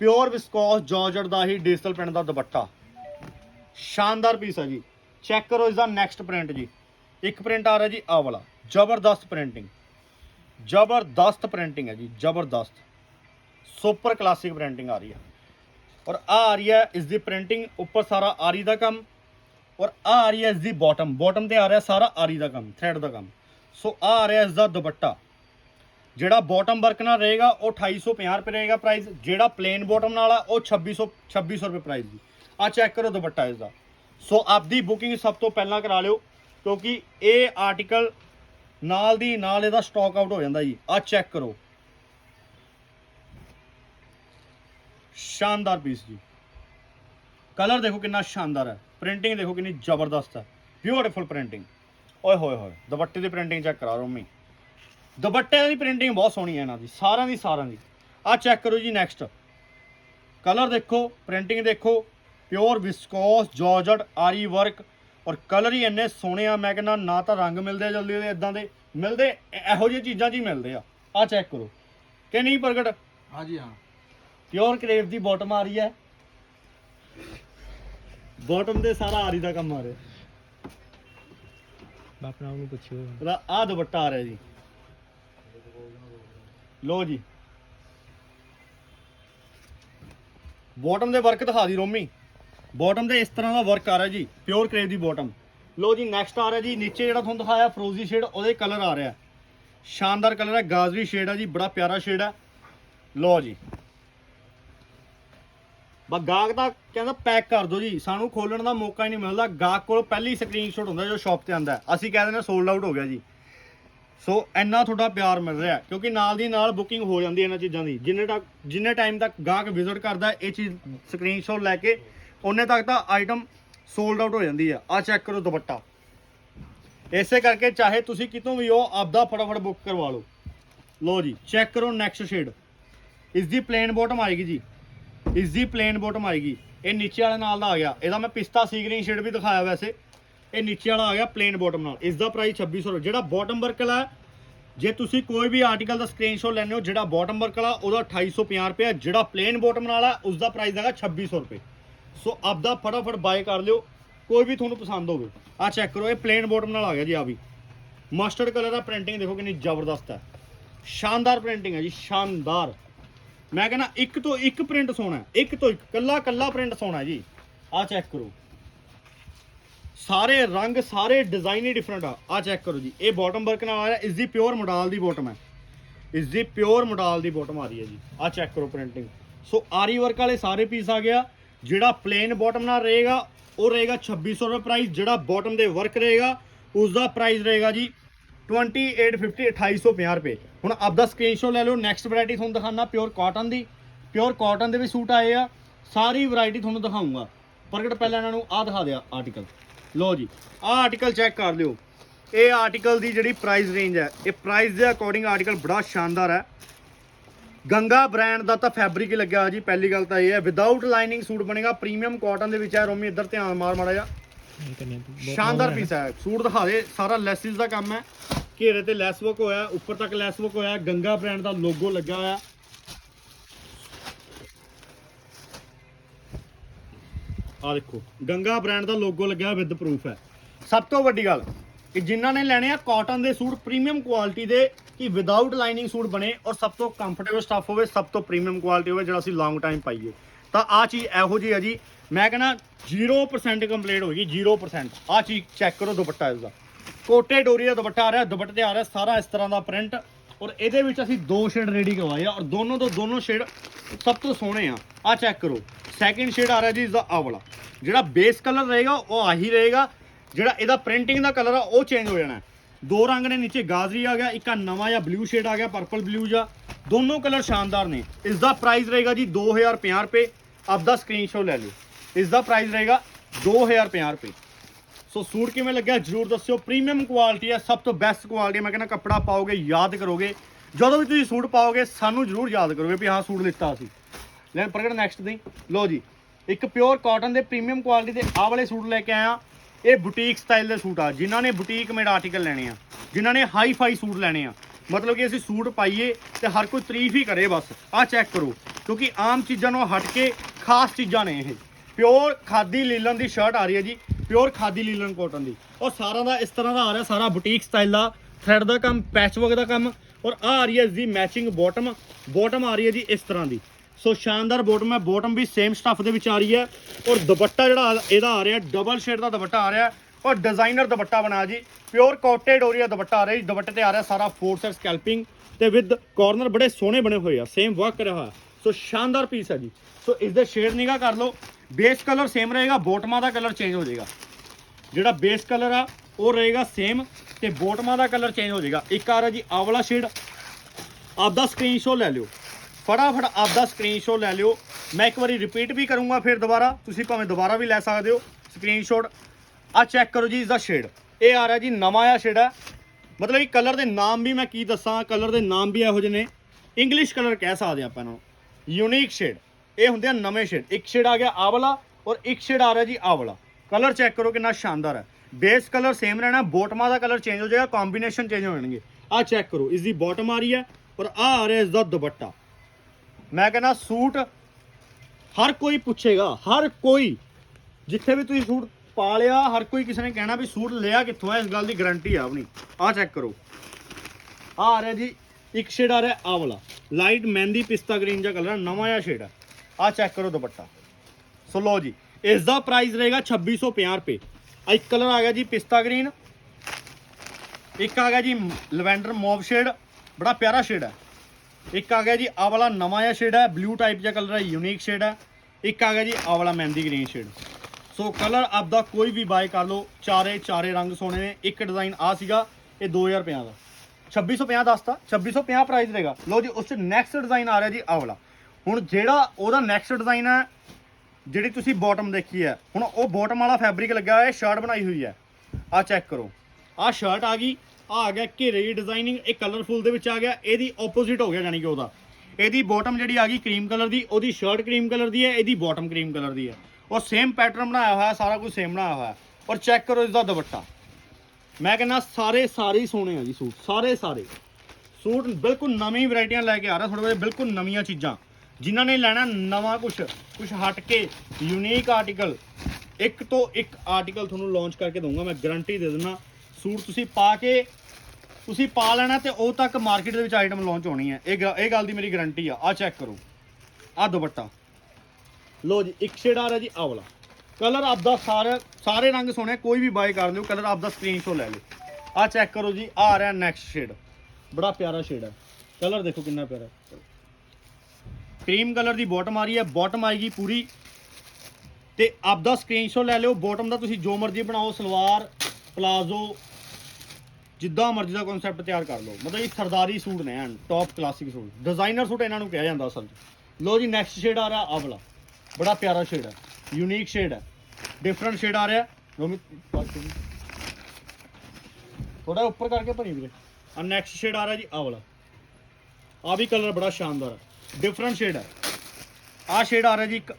ਪਿਓਰ ਵਿਸਕੋਸ ਜਾਰਜਟ ਦਾ ਹੀ ਡਿਜੀਟਲ ਪ੍ਰਿੰਟ ਦਾ ਦੁਪੱਟਾ। ਸ਼ਾਨਦਾਰ ਪੀਸ ਹੈ ਜੀ। ਚੈੱਕ ਕਰੋ ਇਸ ਦਾ ਨੈਕਸਟ ਪ੍ਰਿੰਟ ਜੀ। ਇੱਕ ਪ੍ਰਿੰਟ ਆ ਰਿਹਾ ਜੀ, ਆਹ ਵਾਲਾ। ਜ਼ਬਰਦਸਤ ਪ੍ਰਿੰਟਿੰਗ ਜ਼ਬਰਦਸਤ ਪ੍ਰਿੰਟਿੰਗ ਹੈ ਜੀ, ਜ਼ਬਰਦਸਤ। ਸੁਪਰ ਕਲਾਸਿਕ ਪ੍ਰਿੰਟਿੰਗ ਆ ਰਹੀ ਹੈ। ਔਰ ਆ ਆ ਰਹੀ ਹੈ ਇਸ ਦੀ ਪ੍ਰਿੰਟਿੰਗ, ਉੱਪਰ ਸਾਰਾ ਆਰੀ ਦਾ ਕੰਮ, ਔਰ ਆ ਆ ਰਹੀ ਹੈ ਇਸ ਦੀ ਬਾਟਮ ਬਾਟਮ ਤੇ ਆ ਰਿਹਾ ਸਾਰਾ ਆਰੀ ਦਾ ਕੰਮ ਥ੍ਰੈਡ ਦਾ ਕੰਮ। ਸੋ ਆ ਆ ਰਿਹਾ ਇਸ ਦਾ ਦੁਪੱਟਾ। ਜਿਹੜਾ ਬਾਟਮ ਵਰਕ ਨਾਲ ਰਹੇਗਾ, ਉਹ 2850 ਰੁਪਏ ਰਹੇਗਾ ਪ੍ਰਾਈਸ ਜਿਹੜਾ ਪਲੇਨ ਬਾਟਮ ਨਾਲ ਆ, ਉਹ 2600 2600 ਰੁਪਏ ਪ੍ਰਾਈਸ ਦੀ। ਆ ਚੈੱਕ ਕਰੋ ਦੁਪੱਟਾ ਇਸ ਦਾ ਸੋ ਆਪਦੀ ਬੁਕਿੰਗ ਸਭ ਤੋਂ ਪਹਿਲਾਂ ਕਰਾ ਲਿਓ, ਕਿਉਂਕਿ ਇਹ ਆਰਟੀਕਲ ਨਾਲ ਦੀ ਨਾਲ ਇਹਦਾ ਸਟਾਕ ਆਊਟ ਹੋ ਜਾਂਦਾ ਜੀ। ਆ ਚੈੱਕ ਕਰੋ। ਸ਼ਾਨਦਾਰ ਪੀਸ ਜੀ। ਕਲਰ ਦੇਖੋ ਕਿੰਨਾ ਸ਼ਾਨਦਾਰ ਹੈ। ਪ੍ਰਿੰਟਿੰਗ ਦੇਖੋ ਕਿੰਨੀ ਜ਼ਬਰਦਸਤ ਹੈ। ਬਿਊਟੀਫੁਲ ਪ੍ਰਿੰਟਿੰਗ ਓਏ ਹੋਏ ਹੋਏ, ਦੁਪੱਟੇ ਦੀ ਪ੍ਰਿੰਟਿੰਗ ਚੈੱਕ ਕਰਾ ਰੋਮੀ ਦੁਪੱਟੇ ਦੀ ਪ੍ਰਿੰਟਿੰਗ ਬਹੁਤ ਸੋਹਣੀ ਹੈ ਇਹਨਾਂ ਦੀ, ਸਾਰਿਆਂ ਦੀ ਸਾਰਿਆਂ ਦੀ। ਆ ਚੈੱਕ ਕਰੋ ਜੀ ਨੈਕਸਟ ਕਲਰ ਦੇਖੋ ਪ੍ਰਿੰਟਿੰਗ ਦੇਖੋ। Pure viscose georgette aari work ਔਰ ਕਲਰ ਹੀ ਇੰਨੇ ਸੋਹਣੇ ਆ, ਮੈਂ ਕਹਿੰਦਾ ਨਾ ਤਾਂ ਰੰਗ ਮਿਲਦੇ ਆ ਜਲਦੀ ਦੇ ਇਦਾਂ ਦੇ। ਮਿਲਦੇ, ਇਹੋ ਜਿਹੀ ਚੀਜ਼ਾਂ ਜੀ ਮਿਲਦੇ ਆ। ਆ ਚੈੱਕ ਕਰੋ। ਕਿ ਨਹੀਂ ਪ੍ਰਗਟ? ਹਾਂਜੀ, ਹਾਂ। ਪਿਓਰ ਕਰੇਵ ਦੀ ਬਾਟਮ ਆ ਰਹੀ ਹੈ। ਬਾਟਮ ਦੇ ਸਾਰਾ ਆਰੀ ਦਾ ਕੰਮ ਆ ਰਿਹਾ। ਬਾਪ ਨਾਮ ਨੂੰ ਪੁੱਛਿਓ। ਉਹਦਾ ਆ ਦੁਪੱਟਾ ਆ ਰਿਹਾ ਜੀ। ਲੋ ਜੀ। ਬਾਟਮ ਦੇ ਵਰਕ ਦਿਖਾ ਦੀ ਰੋਮੀ। ਬਾਟਮ ਦੇ ਇਸ ਤਰ੍ਹਾਂ ਦਾ ਵਰਕ ਆ ਰਿਹਾ ਜੀ ਪਿਓਰ ਕਰੇਵ ਦੀ ਬਾਟਮ ਲੋ ਜੀ ਨੈਕਸਟ ਆ ਰਿਹਾ ਜੀ ਨੀਚੇ ਜਿਹੜਾ ਤੁਹਾਨੂੰ ਦਿਖਾਇਆ ਫਰੋਜ਼ੀ ਸ਼ੇਡ ਉਹਦੇ ਕਲਰ ਆ ਰਿਹਾ। ਸ਼ਾਨਦਾਰ ਕਲਰ ਹੈ ਗਾਜਰੀ ਸ਼ੇਡ ਹੈ ਜੀ ਬੜਾ ਪਿਆਰਾ ਸ਼ੇਡ ਹੈ। ਲੋ ਜੀ। ਬਸ ਗਾਹਕ ਤਾਂ ਕਹਿੰਦਾ ਪੈਕ ਕਰ ਦਿਓ ਜੀ, ਸਾਨੂੰ ਖੋਲਣ ਦਾ ਮੌਕਾ ਹੀ ਨਹੀਂ ਮਿਲਦਾ। ਗਾਹਕ ਕੋਲ ਪਹਿਲੀ ਸਕਰੀਨਸ਼ਾਟ ਹੁੰਦਾ ਜੋ ਸ਼ਾਪ ਤੇ ਆਂਦਾ ਅਸੀਂ ਕਹਿ ਦਿੰਦੇ ਹਾਂ ਸੋਲਡ ਆਊਟ ਹੋ ਗਿਆ ਜੀ। ਸੋ ਇੰਨਾ ਤੁਹਾਡਾ ਪਿਆਰ ਮਿਲ ਰਿਹਾ ਕਿਉਂਕਿ ਨਾਲ ਦੀ ਨਾਲ ਬੁਕਿੰਗ ਹੋ ਜਾਂਦੀ ਹੈ ਇਹਨਾਂ ਚੀਜ਼ਾਂ ਦੀ। ਜਿੰਨੇ ਤੱਕ ਜਿੰਨੇ ਟਾਈਮ ਤੱਕ ਗਾਹਕ ਵਿਜ਼ਿਟ ਕਰਦਾ ਇਹ ਚੀਜ਼ ਸਕਰੀਨਸ਼ਾਟ ਲੈ ਕੇ, ਉਹਨੇ ਤੱਕ ਤਾਂ ਆਈਟਮ ਸੋਲਡ ਆਊਟ ਹੋ ਜਾਂਦੀ ਹੈ। ਆ ਚੈੱਕ ਕਰੋ ਦੁਪੱਟਾ। ਇਸੇ ਕਰਕੇ ਚਾਹੇ ਤੁਸੀਂ ਕਿਤੋਂ ਵੀ ਹੋ, ਆਪਦਾ ਫਟਾਫਟ ਬੁੱਕ ਕਰਵਾ ਲਓ। ਲਓ ਜੀ ਚੈੱਕ ਕਰੋ ਨੈਕਸਟ ਸ਼ੇਡ ਇਸ ਦੀ ਪਲੇਨ ਬਾਟਮ ਆਏਗੀ ਜੀ। ਇਸ ਦੀ ਪਲੇਨ ਬੋਟਮ ਆਏਗੀ ਇਹ ਨੀਚੇ ਵਾਲੇ ਨਾਲ ਦਾ ਆ ਗਿਆ। ਇਹਦਾ ਮੈਂ ਪਿਸਤਾ ਸੀ ਗ੍ਰੀਨ ਸ਼ੇਡ ਵੀ ਦਿਖਾਇਆ ਵੈਸੇ। ਇਹ ਨੀਚੇ ਵਾਲਾ ਆ ਗਿਆ ਪਲੇਨ ਬੋਟਮ ਨਾਲ। ਇਸ ਦਾ ਪ੍ਰਾਈਸ 2600 ਰੁਪਏ। ਜਿਹੜਾ ਬਾਟਮ ਵਰਕਲ ਹੈ, ਜੇ ਤੁਸੀਂ ਕੋਈ ਵੀ ਆਰਟੀਕਲ ਦਾ ਸਕਰੀਨਸ਼ਾਟ ਲੈਣੇ ਹੋ ਜਿਹੜਾ ਬਾਟਮ ਵਰਕਲ ਆ ਉਹਦਾ 2850 ਰੁਪਏ ਜਿਹੜਾ ਪਲੇਨ ਬਾਟਮ ਨਾਲ ਹੈ ਉਸ ਦਾ ਪ੍ਰਾਈਸ ਹੈਗਾ 2600 ਰੁਪਏ। ਸੋ ਆਪਦਾ ਫਟਾਫਟ ਬਾਏ ਕਰ ਲਿਓ। ਕੋਈ ਵੀ ਤੁਹਾਨੂੰ ਪਸੰਦ ਹੋਵੇ। ਆ ਚੈੱਕ ਕਰੋ ਇਹ ਪਲੇਨ ਬਾਟਮ ਨਾਲ ਆ ਗਿਆ ਜੀ ਆ ਵੀ। ਮਸਟਰਡ ਕਲਰ ਦਾ ਪ੍ਰਿੰਟਿੰਗ ਦੇਖੋ ਕਿੰਨੀ ਜ਼ਬਰਦਸਤ ਹੈ। ਸ਼ਾਨਦਾਰ ਪ੍ਰਿੰਟਿੰਗ ਹੈ ਜੀ ਸ਼ਾਨਦਾਰ। ਮੈਂ ਕਹਿੰਦਾ ਇੱਕ ਤੋਂ ਇੱਕ ਪ੍ਰਿੰਟ ਸੋਹਣਾ ਇੱਕ ਤੋਂ ਇੱਕ, ਕੱਲਾ ਕੱਲਾ ਪ੍ਰਿੰਟ ਸੋਹਣਾ ਜੀ। ਆ ਚੈੱਕ ਕਰੋ। ਸਾਰੇ ਰੰਗ ਸਾਰੇ ਡਿਜ਼ਾਈਨ ਹੀ ਡਿਫਰੈਂਟ ਆ। ਆ ਚੈੱਕ ਕਰੋ ਜੀ। ਇਹ ਬਾਟਮ ਵਰਕ ਨਾਲ ਆ ਰਿਹਾ ਇਸ ਦੀ ਪਿਓਰ ਮੋਡਲ ਦੀ ਬਾਟਮ ਹੈ। ਇਸ ਦੀ ਪਿਓਰ ਮੋਡਲ ਦੀ ਬਾਟਮ ਆ ਰਹੀ ਹੈ ਜੀ। ਆ ਚੈੱਕ ਕਰੋ ਪ੍ਰਿੰਟਿੰਗ ਸੋ ਆਰੀ ਵਰਕ ਵਾਲੇ ਸਾਰੇ ਪੀਸ ਆ ਗਿਆ। ਜਿਹੜਾ ਪਲੇਨ ਬਾਟਮ ਨਾਲ ਰਹੇਗਾ, ਉਹ ਰਹੇਗਾ 2600 ਰੁਪਏ ਪ੍ਰਾਈਸ ਜਿਹੜਾ ਬਾਟਮ ਦੇ ਵਰਕ ਰਹੇਗਾ ਉਸ ਦਾ ਪ੍ਰਾਈਸ ਰਹੇਗਾ ਜੀ 2850 2850 ਰੁਪਏ। ਹੁਣ ਆਪਦਾ ਸਕਰੀਨਸ਼ਾਟ ਲੈ ਲਓ ਨੈਕਸਟ ਵੈਰਾਈਟੀ ਤੁਹਾਨੂੰ ਦਿਖਾਣਾ ਪਿਓਰ ਕਾਟਨ ਦੀ। ਪਿਓਰ ਕਾਟਨ ਦੇ ਵੀ ਸੂਟ ਆਏ ਆ, ਸਾਰੀ ਵੈਰਾਈਟੀ ਤੁਹਾਨੂੰ ਦਿਖਾਉਂਗਾ ਪ੍ਰਗਟ ਪਹਿਲਾਂ ਇਹਨਾਂ ਨੂੰ, ਆਹ ਦਿਖਾ ਦਿਆ ਆਰਟੀਕਲ ਲਓ ਜੀ, ਆਹ ਆਰਟੀਕਲ ਚੈੱਕ ਕਰ ਲਿਓ। ਇਹ ਆਰਟੀਕਲ ਦੀ ਜਿਹੜੀ ਪ੍ਰਾਈਸ ਰੇਂਜ ਹੈ, ਇਹ ਪ੍ਰਾਈਸ ਦੇ ਅਕੋਰਡਿੰਗ ਆਰਟੀਕਲ ਬੜਾ ਸ਼ਾਨਦਾਰ ਹੈ। ਗੰਗਾ ਬ੍ਰਾਂਡ ਦਾ ਤਾਂ ਫੈਬਰਿਕ ਹੀ ਲੱਗਿਆ ਜੀ, ਪਹਿਲੀ ਗੱਲ ਤਾਂ ਇਹ ਹੈ। ਵਿਦਆਊਟ ਲਾਈਨਿੰਗ ਸੂਟ ਬਣੇਗਾ ਪ੍ਰੀਮੀਅਮ ਕਾਟਨ ਦੇ ਵਿੱਚ ਹੈ। ਰੋਮੀ, ਇੱਧਰ ਧਿਆਨ ਮਾਰ ਮਾੜਾ ਜਿਹਾ। ਸ਼ਾਨਦਾਰ ਪੀਸ ਹੈ। ਸੂਟ ਦਿਖਾ ਦੇ। ਸਾਰਾ ਲੈਸਿਸ ਦਾ ਕੰਮ ਹੈ। ਘੇਰੇ ਤੇ ਲੈਸ ਵਰਕ ਹੋਇਆ। ਉੱਪਰ ਤੱਕ ਲੈਸ ਵਰਕ ਹੋਇਆ। ਗੰਗਾ ਬ੍ਰਾਂਡ ਦਾ ਲੋਗੋ ਲੱਗਾ ਹੋਇਆ। ਆ ਦੇਖੋ। ਗੰਗਾ ਬ੍ਰਾਂਡ ਦਾ ਲੋਗੋ ਲੱਗਿਆ ਵਿਦ ਪ੍ਰੂਫ ਹੈ। ਸਭ ਤੋਂ ਵੱਡੀ ਗੱਲ ਕਿ ਜਿਨ੍ਹਾਂ ਨੇ ਲੈਣੇ ਆ ਕਾਟਨ ਦੇ ਸੂਟ ਪ੍ਰੀਮੀਅਮ ਕੁਆਲਿਟੀ ਦੇ ਕਿ ਵਿਦਆਊਟ ਲਾਈਨਿੰਗ ਸੂਟ ਬਣੇ ਔਰ ਸਭ ਤੋਂ ਕੰਫਰਟੇਬਲ ਸਟੱਫ ਹੋਵੇ ਸਭ ਤੋਂ ਪ੍ਰੀਮੀਅਮ ਕੁਆਲਿਟੀ ਹੋਵੇ ਜਿਹੜਾ ਅਸੀਂ ਲੌਂਗ ਟਾਈਮ ਪਾਈਏ। ਤਾਂ ਆ ਚੀਜ਼ ਇਹੋ ਜਿਹੀ ਹੈ ਜੀ ਮੈਂ ਕਹਿੰਦਾ 0% ਕੰਪਲੀਟ ਹੋਏਗੀ 0% ਆ ਚੀਜ਼ ਚੈੱਕ ਕਰੋ ਦੁਪੱਟਾ ਇਸਦਾ ਕੋਟੇ ਡੋਰੀ ਦਾ ਦੁਪੱਟਾ ਆ ਰਿਹਾ, ਦੁਪੱਟੇ ਤੇ ਆ ਰਿਹਾ ਸਾਰਾ ਇਸ ਤਰ੍ਹਾਂ ਦਾ ਪ੍ਰਿੰਟ ਔਰ ਇਹਦੇ ਵਿੱਚ ਅਸੀਂ ਦੋ ਸ਼ੇਡ ਰੈਡੀ ਕਰਵਾਏ ਆ, ਔਰ ਦੋਨੋਂ ਤੋਂ ਦੋਨੋਂ ਸ਼ੇਡ ਸਭ ਤੋਂ ਸੋਹਣੇ ਆ। ਆ ਚੈੱਕ ਕਰੋ। ਸੈਕਿੰਡ ਸ਼ੇਡ ਆ ਰਿਹਾ ਜੀ, ਇਸਦਾ ਦਾ ਵਾਲਾ। ਜਿਹੜਾ ਬੇਸ ਕਲਰ ਰਹੇਗਾ, ਉਹ ਆਹੀ ਰਹੇਗਾ। ਜਿਹੜਾ ਇਹਦਾ ਪ੍ਰਿੰਟਿੰਗ ਦਾ ਕਲਰ ਆ, ਉਹ ਚੇਂਜ ਹੋ ਜਾਣਾ ਦੋ ਰੰਗ ਨੇ, ਨੀਚੇ ਗਾਜ਼ਰੀ ਆ ਗਿਆ, ਇੱਕ ਆ ਨਵਾਂ ਜਾਂ ਬਲੂ ਸ਼ੇਡ ਆ ਗਿਆ ਪਰਪਲ ਬਲੂ ਜਿਹਾ ਦੋਨੋਂ ਕਲਰ ਸ਼ਾਨਦਾਰ ਨੇ। ਇਸ ਦਾ ਪ੍ਰਾਈਸ ਰਹੇਗਾ ਜੀ 2050 ਰੁਪਏ। ਆਪਦਾ ਸਕਰੀਨਸ਼ਾਟ ਲੈ ਲਿਓ। ਇਸ ਦਾ ਪ੍ਰਾਈਸ ਰਹੇਗਾ 2050 ਰੁਪਏ। ਸੋ ਸੂਟ ਕਿਵੇਂ ਲੱਗਿਆ? ਜਰੂਰ ਦੱਸਿਓ। ਪ੍ਰੀਮੀਅਮ ਕੁਆਲਿਟੀ ਹੈ, ਸਭ ਤੋਂ ਬੈਸਟ ਕੁਆਲਿਟੀ ਮੈਂ ਕਹਿੰਦਾ ਕੱਪੜਾ ਪਾਓਗੇ, ਯਾਦ ਕਰੋਗੇ। ਜਦੋਂ ਵੀ ਤੁਸੀਂ ਸੂਟ ਪਾਓਗੇ, ਸਾਨੂੰ ਜਰੂਰ ਯਾਦ ਕਰੋਗੇ ਵੀ ਹਾਂ, ਸੂਟ ਲਿੱਤਾ ਸੀ। ਲੈ ਪ੍ਰਗਟ ਨੈਕਸਟ ਦੀ ਲੋ ਜੀ, ਇੱਕ ਪਿਓਰ ਕਾਟਨ ਦੇ ਪ੍ਰੀਮੀਅਮ ਕੁਆਲਿਟੀ ਦੇ ਆਹ ਵਾਲੇ ਸੂਟ ਲੈ ਕੇ ਆਇਆ। ਇਹ ਬੁਟੀਕ ਸਟਾਈਲ ਦੇ ਸੂਟ ਆ, ਜਿਨ੍ਹਾਂ ਨੇ ਬੁਟੀਕ ਮੇਡ ਆਰਟੀਕਲ ਲੈਣੇ ਆ। ਜਿਨ੍ਹਾਂ ਨੇ ਹਾਈ ਫਾਈ ਸੂਟ ਲੈਣੇ ਆ। ਮਤਲਬ ਕਿ ਅਸੀਂ ਸੂਟ ਪਾਈਏ ਤੇ ਹਰ ਕੋਈ ਤਾਰੀਫ ਹੀ ਕਰੇ ਬਸ। ਆਹ ਚੈੱਕ ਕਰੋ, ਕਿਉਂਕਿ ਆਮ ਚੀਜ਼ਾਂ ਨੂੰ ਹਟ ਕੇ ਖਾਸ ਚੀਜ਼ਾਂ ਨੇ ਇਹ। ਪਿਓਰ ਖਾਦੀ ਲੀਲਨ ਦੀ ਸ਼ਰਟ ਆ ਰਹੀ ਹੈ ਜੀ, ਪਿਓਰ ਖਾਦੀ ਲੀਲਨ ਕਾਟਨ ਦੀ। ਔਰ ਸਾਰਾ ਦਾ ਇਸ ਤਰ੍ਹਾਂ ਦਾ ਆ ਰਿਹਾ, ਸਾਰਾ ਬੁਟੀਕ ਸਟਾਈਲ ਦਾ ਥਰੈਡ ਦਾ ਕੰਮ ਪੈਚ ਵਰਕ ਦਾ ਕੰਮ, ਔਰ ਆ ਆ ਰਹੀ ਹੈ ਇਸ ਮੈਚਿੰਗ ਬਾਟਮ ਬਾਟਮ ਆ ਰਹੀ ਹੈ ਜੀ ਇਸ ਤਰ੍ਹਾਂ ਦੀ। ਸੋ ਸ਼ਾਨਦਾਰ ਬਾਟਮ ਹੈ ਬਾਟਮ ਵੀ ਸੇਮ ਸਟੱਫ ਦੇ ਵਿੱਚ ਆ ਰਹੀ ਹੈ, ਔਰ ਦੁਪੱਟਾ ਜਿਹੜਾ ਇਹਦਾ ਆ ਰਿਹਾ ਡਬਲ ਸ਼ੇਡ ਦਾ ਦੁਪੱਟਾ ਆ ਰਿਹਾ, ਔਰ ਡਿਜ਼ਾਈਨਰ ਦੁਪੱਟਾ ਬਣਾ ਜੀ ਪਿਓਰ ਕੋਟੇ ਡੋਰੀਆ ਦੁਪੱਟਾ ਆ ਰਿਹਾ ਜੀ, ਦੁਪੱਟੇ ਤੇ ਆ ਰਿਹਾ ਸਾਰਾ ਫੋਰ ਸੈਟ ਸਕੈਲਪਿੰਗ ਤੇ ਵਿਦ ਕਾਰਨਰ ਬੜੇ ਸੋਹਣੇ ਬਣੇ ਹੋਏ ਆ ਸੇਮ ਵਰਕ ਕਰਿਆ ਹੋਇਆ। ਸੋ ਸ਼ਾਨਦਾਰ ਪੀਸ ਹੈ ਜੀ। ਸੋ ਇਸ ਦੇ ਸ਼ੇਡ ਨਿਗਾ ਕਰ ਲਓ। ਬੇਸ ਕਲਰ ਸੇਮ ਰਹੇਗਾ ਬੋਟਮਾਂ ਦਾ ਕਲਰ ਚੇਂਜ ਹੋ ਜਾਏਗਾ। ਜਿਹੜਾ ਬੇਸ ਕਲਰ ਆ, ਉਹ ਰਹੇਗਾ ਸੇਮ ਤੇ ਬੋਟਮਾਂ ਦਾ ਕਲਰ ਚੇਂਜ ਹੋ ਜਾਏਗਾ। ਇੱਕ ਆ ਰਿਹਾ ਜੀ ਆਵਲਾ ਸ਼ੇਡ ਆਪਦਾ ਸਕਰੀਨਸ਼ਾਟ ਲੈ ਲਿਓ। ਫਟਾਫਟ ਆਪਦਾ ਸਕਰੀਨਸ਼ਾਟ ਲੈ ਲਿਓ। ਮੈਂ ਇੱਕ ਵਾਰੀ ਰਿਪੀਟ ਵੀ ਕਰੂੰਗਾ ਫਿਰ ਦੁਬਾਰਾ। ਤੁਸੀਂ ਭਾਵੇਂ ਦੁਬਾਰਾ ਵੀ ਲੈ ਸਕਦੇ ਹੋ। ਸਕਰੀਨਸ਼ਾਟ ਆ ਚੈੱਕ ਕਰੋ ਜੀ ਇਸ ਦਾ ਸ਼ੇਡ ਇਹ ਆ ਰਿਹਾ ਜੀ ਨਵਾਂ ਆ ਸ਼ੇਡ ਹੈ ਮਤਲਬ ਇਹ ਕਲਰ ਦੇ ਨਾਮ ਵੀ ਮੈਂ ਕੀ ਦੱਸਾਂ ਕਲਰ ਦੇ ਨਾਮ ਵੀ ਇਹੋ ਜਿਹੇ ਨੇ। ਇੰਗਲਿਸ਼ ਕਲਰ ਕਹਿ ਸਕਦੇ ਆਪਾਂ ਇਹਨਾਂ ਨੂੰ। ਯੂਨੀਕ ਸ਼ੇਡ ਇਹ ਹੁੰਦੇ ਆ ਨਵੇਂ ਸ਼ੇਡ ਇੱਕ ਸ਼ੇਡ ਆ ਗਿਆ ਆਹ ਵਾਲਾ ਔਰ ਇੱਕ ਸ਼ੇਡ ਆ ਰਿਹਾ ਜੀ ਆਹ ਵਾਲਾ ਕਲਰ ਚੈੱਕ ਕਰੋ ਕਿੰਨਾ ਸ਼ਾਨਦਾਰ ਹੈ। ਬੇਸ ਕਲਰ ਸੇਮ ਰਹਿਣਾ ਬੋਟਮਾਂ ਦਾ ਕਲਰ ਚੇਂਜ ਹੋ ਜਾਏਗਾ ਕੰਬੀਨੇਸ਼ਨ ਚੇਂਜ ਹੋ ਜਾਣਗੇ। ਆ ਚੈੱਕ ਕਰੋ ਇਸ ਦੀ ਬਾਟਮ ਆ ਰਹੀ ਹੈ ਔਰ ਆ ਆ ਰਿਹਾ ਇਸ ਦਾ ਦੁਪੱਟਾ। ਮੈਂ ਕਹਿੰਦਾ ਸੂਟ ਹਰ ਕੋਈ ਪੁੱਛੇਗਾ, ਹਰ ਕੋਈ, ਜਿੱਥੇ ਵੀ ਤੁਸੀਂ ਸੂਟ ਪਾ ਲਿਆ, ਹਰ ਕੋਈ ਕਿਸੇ ਨੇ ਕਹਿਣਾ ਵੀ ਸੂਟ ਲਿਆ ਕਿੱਥੋਂ ਹੈ, ਇਸ ਗੱਲ ਦੀ ਗਾਰੰਟੀ ਆ ਆਪਣੀ। ਆ ਚੈੱਕ ਕਰੋ। ਆ ਆ ਰਿਹਾ ਜੀ ਇੱਕ ਸ਼ੇਡ ਆ ਰਿਹਾ ਆ ਵਾਲਾ। ਲਾਈਟ ਮਹਿੰਦੀ, ਪਿਸਤਾ ਗ੍ਰੀਨ ਜਿਹਾ ਕਲਰ ਨਵਾਂ ਜਿਹਾ ਸ਼ੇਡ ਹੈ ਆ ਚੈੱਕ ਕਰੋ ਦੁਪੱਟਾ। ਸੋ ਲਓ ਜੀ ਇਸ ਦਾ ਪ੍ਰਾਈਸ ਰਹੇਗਾ 2650 ਰੁਪਏ। ਆਹ ਇੱਕ ਕਲਰ ਆ ਗਿਆ ਜੀ, ਪਿਸਤਾ ਗ੍ਰੀਨ ਇੱਕ ਆ ਗਿਆ ਜੀ, ਲਵੈਂਡਰ ਮੌਵ ਸ਼ੇਡ ਬੜਾ ਪਿਆਰਾ ਸ਼ੇਡ ਹੈ ਇੱਕ ਆ ਗਿਆ ਜੀ, ਆਹ ਵਾਲਾ ਨਵਾਂ ਜਿਹਾ ਸ਼ੇਡ ਹੈ ਬਲੂ ਟਾਈਪ ਜਿਹਾ ਕਲਰ ਹੈ ਯੂਨੀਕ ਸ਼ੇਡ ਹੈ ਇੱਕ ਆ ਗਿਆ ਜੀ, ਆਹ ਵਾਲਾ ਮਹਿੰਦੀ ਗ੍ਰੀਨ ਸ਼ੇਡ ਸੋ ਕਲਰ ਆਪਦਾ ਕੋਈ ਵੀ ਬਾਏ ਕਰ ਲਓ, ਚਾਰੇ ਚਾਰੇ ਰੰਗ ਸੋਹਣੇ ਨੇ। ਇੱਕ ਡਿਜ਼ਾਈਨ ਆ ਸੀਗਾ, ਇਹ 2000 ਰੁਪਏ ਦਾ। 2650 ਦੱਸਤਾ 2650 ਪ੍ਰਾਈਸ ਰਹੇਗਾ। ਲਓ ਜੀ, ਉਸ ਚ ਨੈਕਸਟ ਡਿਜ਼ਾਈਨ ਆ ਰਿਹਾ ਜੀ, ਆਹ ਵਾਲਾ। ਹੁਣ ਜਿਹੜਾ ਉਹਦਾ ਨੈਕਸਟ ਡਿਜ਼ਾਈਨ ਹੈ, ਜਿਹੜੀ ਤੁਸੀਂ ਬਾਟਮ ਦੇਖੀ ਹੈ, ਹੁਣ ਉਹ ਬਾਟਮ ਵਾਲਾ ਫੈਬਰਿਕ ਲੱਗਾ ਹੋਇਆ ਸ਼ਰਟ ਬਣਾਈ ਹੋਈ ਹੈ। ਆ ਚੈੱਕ ਕਰੋ। ਆ ਸ਼ਰਟ ਆ ਗਈ ਆ ਆ ਗਿਆ ਘੇਰੇ ਦੀ ਡਿਜ਼ਾਈਨਿੰਗ ਇਹ ਕਲਰਫੁਲ ਦੇ ਵਿੱਚ ਆ ਗਿਆ, ਇਹਦੀ ਆਪੋਜ਼ਿਟ ਹੋ ਗਿਆ ਯਾਨੀ ਕਿ ਉਹਦਾ। ਇਹਦੀ ਬਾਟਮ ਜਿਹੜੀ ਆ ਗਈ ਕਰੀਮ ਕਲਰ ਦੀ, ਉਹਦੀ ਸ਼ਰਟ ਕਰੀਮ ਕਲਰ ਦੀ ਹੈ, ਇਹਦੀ ਬਾਟਮ ਕਰੀਮ ਕਲਰ ਦੀ ਹੈ। ਔਰ ਸੇਮ ਪੈਟਰਨ ਬਣਾਇਆ ਹੋਇਆ, ਸਾਰਾ ਕੁਝ ਸੇਮ ਬਣਾਇਆ ਹੋਇਆ। ਔਰ ਚੈੱਕ ਕਰੋ ਇਸ ਦਾ ਦੁਪੱਟਾ। ਮੈਂ ਕਹਿੰਦਾ ਸਾਰੇ ਸਾਰੇ ਹੀ ਸੋਹਣੇ ਆ ਜੀ ਸੂਟ, ਸਾਰੇ ਸਾਰੇ। ਸੂਟ ਬਿਲਕੁਲ ਨਵੀਂ ਵੈਰਾਈਟੀਆਂ ਲੈ ਕੇ ਆ ਰਿਹਾ ਤੁਹਾਡੇ ਕੋਲ, ਬਿਲਕੁਲ ਨਵੀਆਂ ਚੀਜ਼ਾਂ। ਜਿਨ੍ਹਾਂ ਨੇ ਲੈਣਾ ਨਵਾਂ ਕੁਝ ਕੁਝ ਹਟ ਕੇ ਯੂਨੀਕ ਆਰਟੀਕਲ ਇੱਕ ਤੋਂ ਇੱਕ ਆਰਟੀਕਲ ਤੁਹਾਨੂੰ ਲਾਂਚ ਕਰਕੇ ਦਊਂਗਾ, ਮੈਂ ਗਾਰੰਟੀ ਦੇ ਦਿੰਦਾ। ਸੂਟ ਤੁਸੀਂ ਪਾ ਕੇ, ਤੁਸੀਂ ਪਾ ਲੈਣਾ ਤੇ ਉਹ ਤੱਕ ਮਾਰਕੀਟ ਦੇ ਵਿੱਚ ਆਈਟਮ ਲਾਂਚ ਹੋਣੀ ਹੈ। ਇਹ ਗ- ਇਹ ਗੱਲ ਦੀ ਮੇਰੀ ਗਾਰੰਟੀ ਆ। ਆ ਚੈੱਕ ਕਰੋ। ਆ ਦੁਪੱਟਾ। ਲੋ ਜੀ, ਇੱਕ ਸ਼ੇਡ ਆ ਰਿਹਾ ਜੀ ਆਵਲਾ ਕਲਰ ਆਪਦਾ ਸਾਰੇ ਸਾਰੇ ਰੰਗ ਸੋਹਣੇ, ਕੋਈ ਵੀ ਬਾਏ ਕਰ ਲਿਓ, ਕਲਰ ਆਪਦਾ ਸਕਰੀਨਸ਼ਾਟ ਲੈ ਲਿਓ। ਆ ਚੈੱਕ ਕਰੋ ਜੀ ਆ ਰਿਹਾ ਨੈਕਸਟ ਸ਼ੇਡ ਬੜਾ ਪਿਆਰਾ ਸ਼ੇਡ ਹੈ। ਕਲਰ ਦੇਖੋ ਕਿੰਨਾ ਪਿਆਰਾ ਕਰੀਮ ਕਲਰ ਦੀ ਬਾਟਮ ਆ ਰਹੀ ਹੈ ਬਾਟਮ ਆਏਗੀ ਪੂਰੀ। ਤੇ ਆਪਦਾ ਸਕਰੀਨਸ਼ਾਟ ਲੈ ਲਿਓ ਬਾਟਮ ਦਾ ਤੁਸੀਂ ਜੋ ਮਰਜ਼ੀ ਬਣਾਓ, ਸਲਵਾਰ ਪਲਾਜ਼ੋ ਜਿੱਦਾਂ ਮਰਜ਼ੀ ਦਾ ਕਨਸੈਪਟ ਤਿਆਰ ਕਰ ਲਓ। ਮਤਲਬ ਇਹ ਸਰਦਾਰੀ ਸੂਟ ਨੇ, ਐਨ top classic suit. Designer suit ਇਹਨਾਂ ਨੂੰ ਕਿਹਾ ਜਾਂਦਾ ਅਸਲ 'ਚ। ਲੋ ਜੀ ਨੈਕਸਟ ਸ਼ੇਡ ਆ ਰਿਹਾ ਆਹ ਬੜਾ ਪਿਆਰਾ ਸ਼ੇਡ ਹੈ। ਯੂਨੀਕ ਸ਼ੇਡ ਹੈ। ਡਿਫਰੈਂਟ ਸ਼ੇਡ ਆ ਰਿਹਾ। ਥੋੜਾ ਉੱਪਰ ਕਰਕੇ ਭਰੀ ਵੀਰੇ। ਆ ਨੈਕਸਟ ਸ਼ੇਡ ਆ ਰਿਹਾ ਜੀ, ਆਹ ਵਾਲਾ। ਆ ਵੀ ਕਲਰ ਬੜਾ ਸ਼ਾਨਦਾਰ ਹੈ। ਡਿਫਰੈਂਟ ਸ਼ੇਡ ਹੈ। ਆ ਸ਼ੇਡ ਆ ਰਿਹਾ ਜੀ, ਇੱਕ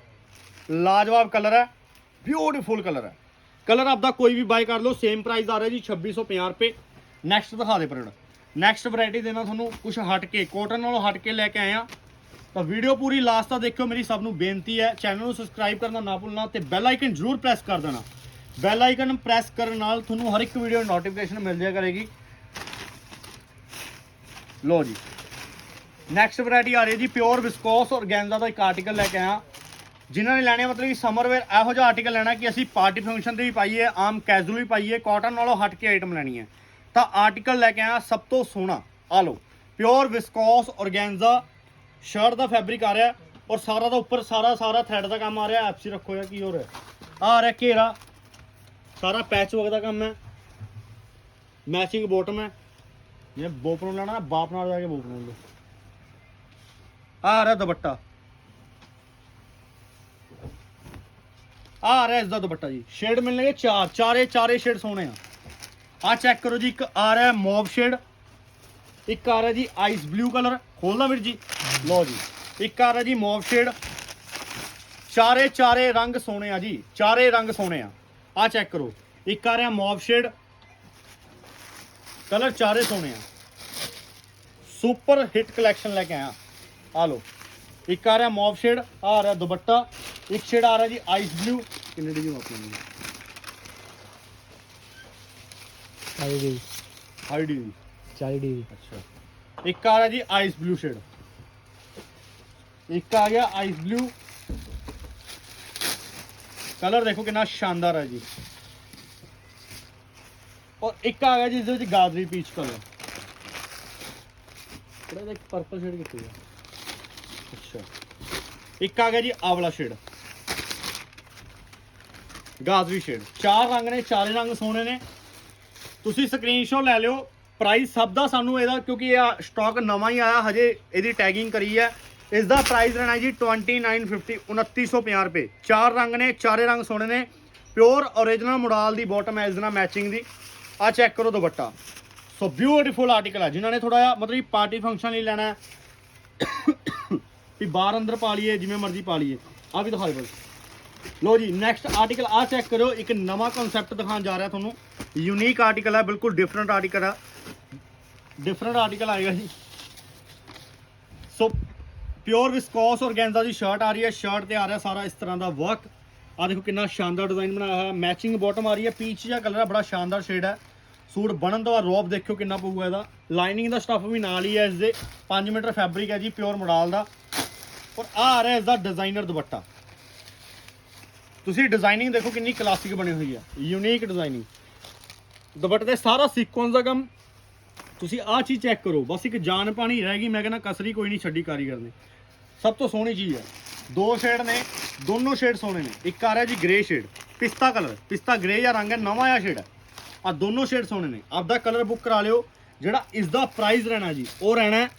ਲਾਜਵਾਬ ਕਲਰ ਹੈ। ਬਿਊਟੀਫੁਲ ਕਲਰ ਹੈ। ਕਲਰ ਆਪਦਾ ਕੋਈ ਵੀ ਬਾਈ ਕਰ ਲਓ ਸੇਮ ਪ੍ਰਾਈਸ ਆ ਰਿਹਾ ਜੀ 2650 ਰੁਪਏ। ਨੈਕਸਟ ਦਿਖਾ ਦੇ ਪ੍ਰੋਡਕਟ ਨੈਕਸਟ ਵੈਰਾਈਟੀ ਦੇਣਾ ਤੁਹਾਨੂੰ ਕੁਝ ਹਟ ਕੇ ਕੋਟਨ ਨਾਲੋਂ ਹਟ ਕੇ ਲੈ ਕੇ ਆਏ ਆ ਤਾਂ ਵੀਡੀਓ ਪੂਰੀ ਲਾਸਟ ਤੱਕ ਦੇਖਿਓ। ਮੇਰੀ ਸਭ ਨੂੰ ਬੇਨਤੀ ਹੈ ਚੈਨਲ ਨੂੰ ਸਬਸਕ੍ਰਾਈਬ ਕਰਨਾ ਨਾ ਭੁੱਲਣਾ ਤੇ ਬੈਲ ਆਈਕਨ ਜ਼ਰੂਰ ਪ੍ਰੈਸ ਕਰ ਦੇਣਾ। ਬੈਲ ਆਈਕਨ ਪ੍ਰੈਸ ਕਰਨ ਨਾਲ ਤੁਹਾਨੂੰ ਹਰ ਇੱਕ ਵੀਡੀਓ ਨੋਟੀਫਿਕੇਸ਼ਨ ਮਿਲ ਜਾਇਆ ਕਰੇਗੀ। ਲੋ ਜੀ। ਨੈਕਸਟ ਵੈਰਾਈਟੀ ਆ ਰਹੀ ਹੈ ਜੀ ਪਿਓਰ ਵਿਸਕੋਸ ਔਰਗੈਂਜ਼ਾ ਦਾ ਇੱਕ ਆਰਟੀਕਲ ਲੈ ਕੇ ਆਇਆ। ਜਿਨ੍ਹਾਂ ਨੇ ਲੈਣੇ ਮਤਲਬ ਕਿ ਸਮਰਵੇਅਰ ਇਹੋ ਜਿਹਾ ਆਰਟੀਕਲ ਲੈਣਾ ਕਿ ਅਸੀਂ ਪਾਰਟੀ ਫੰਕਸ਼ਨ ਤੇ ਵੀ ਪਾਈਏ, ਆਮ ਕੈਜੂਅਲ ਵੀ ਪਾਈਏ ਕਾਟਨ ਨਾਲੋਂ ਹਟ ਕੇ ਆਈਟਮ ਲੈਣੀ ਹੈ। ਤਾਂ ਆਰਟੀਕਲ ਲੈ ਕੇ ਆਇਆ, ਸਭ ਤੋਂ ਸੋਹਣਾ। ਆ ਲਓ ਪਿਓਰ ਵਿਸਕੋਸ ਔਰਗੈਂਜ਼ਾ ਸ਼ਰਟ ਦਾ ਫੈਬਰਿਕ ਆ ਰਿਹਾ ਔਰ ਸਾਰਾ ਦਾ ਉੱਪਰ ਸਾਰਾ ਸਾਰਾ ਥ੍ਰੈਡ ਦਾ ਕੰਮ ਆ ਰਿਹਾ, ਐਪਸੀ ਰੱਖੋ ਜਾਂ ਕੀ ਹੋ ਰਿਹਾ। ਆਹ ਆ ਰਿਹਾ ਘੇਰਾ। ਸਾਰਾ ਪੈਚ ਵਰਕ ਦਾ ਕੰਮ ਹੈ। ਮੈਚਿੰਗ ਬੋਟਮ ਹੈ। ਜੇ ਬੋਪ ਨੂੰ ਲੈਣਾ ਨਾ ਬਾਪ ਨਾਲ ਜਾ ਕੇ ਬੋਪ ਨੂੰ ਲਓ ਆ ਰਿਹਾ ਦੁਪੱਟਾ। ਆਹ ਆ ਰਿਹਾ ਇਸ ਦਾ ਦੁਪੱਟਾ ਜੀ। ਸ਼ੇਡ ਮਿਲਣਗੇ ਚਾਰ, ਚਾਰੇ ਚਾਰੇ ਸ਼ੇਡ ਸੋਹਣੇ ਆ। ਆ ਚੈੱਕ ਕਰੋ ਜੀ, ਇੱਕ ਆ ਰਿਹਾ ਮੌਬ ਸ਼ੇਡ ਇੱਕ ਆ ਰਿਹਾ ਜੀ ਆਈਸ ਬਲੂ ਕਲਰ ਖੋਲਦਾ ਵੀਰ ਜੀ। ਲਓ ਜੀ ਇੱਕ ਆ ਰਿਹਾ ਜੀ ਮੌਬ ਸ਼ੇਡ ਚਾਰੇ ਚਾਰੇ ਰੰਗ ਸੋਹਣੇ ਆ ਜੀ ਚਾਰੇ ਰੰਗ ਸੋਹਣੇ ਆ। ਆ ਚੈੱਕ ਕਰੋ ਇੱਕ ਆ ਰਿਹਾ ਮੌਬ ਸ਼ੇਡ ਕਲਰ ਚਾਰੇ ਸੋਹਣੇ ਆ। ਸੁਪਰ ਹਿੱਟ ਕਲੈਕਸ਼ਨ ਲੈ ਕੇ ਆਇਆ। ਆ ਲਓ ਇੱਕ ਆ ਰਿਹਾ ਮੌਬ ਸ਼ੇਡ ਆ ਰਿਹਾ ਦੁਪੱਟਾ ਇੱਕ ਸ਼ੇਡ ਆ ਰਿਹਾ ਜੀ ਆਈਸ ਬਲੂ ਕਿੰਨੇ ਡੀ ਆਪਣੀ ਆਈ ਗਈ ਹਾਈ ਡੀ। 40 ਡੀ ਅੱਛਾ। ਇੱਕ ਆ ਰਿਹਾ ਜੀ ਆਈਸ ਬਲੂ ਸ਼ੇਡ ਇੱਕ ਆ ਗਿਆ ਆਈਸ ਬਲੂ ਕਲਰ ਦੇਖੋ ਕਿੰਨਾ ਸ਼ਾਨਦਾਰ ਹੈ ਜੀ। ਔਰ ਇੱਕ ਆ ਗਿਆ ਜੀ ਇਸ ਦੇ ਵਿੱਚ ਗਾਦਰੀ ਪੀਚ ਕਲਰ ਥੋੜਾ ਜਿਹਾ ਪਰਪਲ ਸ਼ੇਡ ਕਿੱਥੇ ਹੈ ਅੱਛਾ। ਇੱਕ ਆ ਗਿਆ ਜੀ ਆਵਲਾ ਸ਼ੇਡ ਗਾਦਰੀ ਸ਼ੇਡ ਚਾਰ ਰੰਗ ਨੇ ਚਾਰੇ ਰੰਗ ਸੋਹਣੇ ਨੇ। ਤੁਸੀਂ ਸਕਰੀਨਸ਼ਾਟ ਲੈ ਲਿਓ। ਪ੍ਰਾਈਸ ਸਭ ਦਾ ਸਾਨੂੰ ਇਹਦਾ, ਕਿਉਂਕਿ ਇਹ ਸਟਾਕ ਨਵਾਂ ਹੀ ਆਇਆ, ਹਜੇ ਇਹਦੀ ਟੈਗਿੰਗ ਕਰੀ ਹੈ। ਇਸ ਦਾ ਪ੍ਰਾਈਸ ਰਹਿਣਾ ਜੀ 2950 2950 ਰੁਪਏ। ਚਾਰ ਰੰਗ ਨੇ, ਚਾਰੇ ਰੰਗ ਸੋਹਣੇ ਨੇ। ਪਿਓਰ origignal ਮੋਡਲ ਦੀ ਬਾਟਮ ਹੈ ਇਸ ਦੇ ਨਾਲ ਮੈਚਿੰਗ ਦੀ। ਆ ਚੈੱਕ ਕਰੋ ਦੁਪੱਟਾ। ਸੋ ਬਿਊਟੀਫੁਲ ਆਰਟੀਕਲ ਹੈ, ਜਿਨ੍ਹਾਂ ਨੇ ਥੋੜਾ ਜਿਹਾ ਮਤਲਬ ਪਾਰਟੀ ਫੰਕਸ਼ਨ ਲਈ ਲੈਣਾ ਹੈ। ਵੀ ਬਾਹਰ ਅੰਦਰ ਪਾ ਲਈਏ, ਜਿਵੇਂ ਮਰਜ਼ੀ ਪਾ ਲਈਏ। ਆ ਵੀ ਦਿਖਾ ਦਿਓ ਲੋ ਜੀ ਨੈਕਸਟ ਆਰਟੀਕਲ ਆ ਚੈੱਕ ਕਰੋ ਇੱਕ ਨਵਾਂ ਕਨਸੈਪਟ ਦਿਖਾਉਣ ਜਾ ਰਿਹਾ ਤੁਹਾਨੂੰ। ਯੂਨੀਕ ਆਰਟੀਕਲ ਹੈ, ਬਿਲਕੁਲ ਡਿਫਰੈਂਟ ਆਰਟੀਕਲ ਹੈ। ਡਿਫਰੈਂਟ ਆਰਟੀਕਲ ਆਏਗਾ ਜੀ। ਸੋ ਪਿਓਰ ਵਿਸਕੋਸ ਔਰਗੈਂਜ਼ਾ ਦੀ ਸ਼ਰਟ ਆ ਰਹੀ ਹੈ ਸ਼ਰਟ ਤੇ ਆ ਰਿਹਾ ਸਾਰਾ ਇਸ ਤਰ੍ਹਾਂ ਦਾ ਵਰਕ ਆ ਦੇਖੋ ਕਿੰਨਾ ਸ਼ਾਨਦਾਰ ਡਿਜ਼ਾਈਨ ਬਣਾਇਆ ਹੋਇਆ ਮੈਚਿੰਗ ਬਾਟਮ ਆ ਰਹੀ ਹੈ ਪੀਚ ਜਿਹਾ ਕਲਰ ਹੈ ਬੜਾ ਸ਼ਾਨਦਾਰ ਸ਼ੇਡ ਹੈ। ਸੂਟ ਬਣਨ ਤੋਂ ਬਾਅਦ ਰੋਬ ਦੇਖਿਓ ਕਿੰਨਾ ਪਊਗਾ ਇਹਦਾ। ਲਾਈਨਿੰਗ ਦਾ ਸਟੱਫ ਵੀ ਨਾਲ ਹੀ ਹੈ ਇਸ ਦੇ। 5 ਮੀਟਰ ਫੈਬਰਿਕ ਹੈ ਜੀ ਪਿਓਰ ਮੋਡਲ ਦਾ। ਔਰ ਆ ਆ ਰਿਹਾ ਇਸ ਦਾ ਡਿਜ਼ਾਈਨਰ ਦੁਪੱਟਾ। ਤੁਸੀਂ ਡਿਜ਼ਾਈਨਿੰਗ ਦੇਖੋ ਕਿੰਨੀ ਕਲਾਸਿਕ ਬਣੀ ਹੋਈ ਹੈ। ਯੂਨੀਕ ਡਿਜ਼ਾਈਨਿੰਗ ਦੁਪੱਟੇ ਤੇ ਸਾਰਾ ਸੀਕੁਐਂਸ ਦਾ ਕੰਮ। ਤੁਸੀਂ ਆਹ ਚੀਜ਼ ਚੈੱਕ ਕਰੋ, ਬਸ ਇੱਕ ਜਾਨ ਪਾਣੀ ਰਹਿ ਗਈ, ਮੈਂ ਕਹਿੰਦਾ ਕਸਰੀ ਕੋਈ ਨਹੀਂ ਛੱਡੀ ਕਾਰੀਗਰ ਨੇ। ਸਭ ਤੋਂ ਸੋਹਣੀ ਚੀਜ਼ ਹੈ। ਦੋ ਸ਼ੇਡ ਨੇ, ਦੋਨੋਂ ਸ਼ੇਡ ਸੋਹਣੇ ਨੇ। ਇੱਕ ਆ ਰਿਹਾ ਜੀ ਗ੍ਰੇ ਸ਼ੇਡ ਪਿਸਤਾ ਕਲਰ ਪਿਸਤਾ ਗ੍ਰੇ ਜਾਂ ਰੰਗ ਹੈ, ਨਵਾਂ ਆ ਸ਼ੇਡ ਹੈ। ਆ ਦੋਨੋਂ ਸ਼ੇਡ ਸੋਹਣੇ ਨੇ। ਆਪਦਾ ਕਲਰ ਬੁੱਕ ਕਰਾ ਲਿਓ, ਜਿਹੜਾ ਇਸ ਦਾ ਪ੍ਰਾਈਸ ਰਹਿਣਾ ਜੀ, ਉਹ ਰਹਿਣਾ ਹੈ।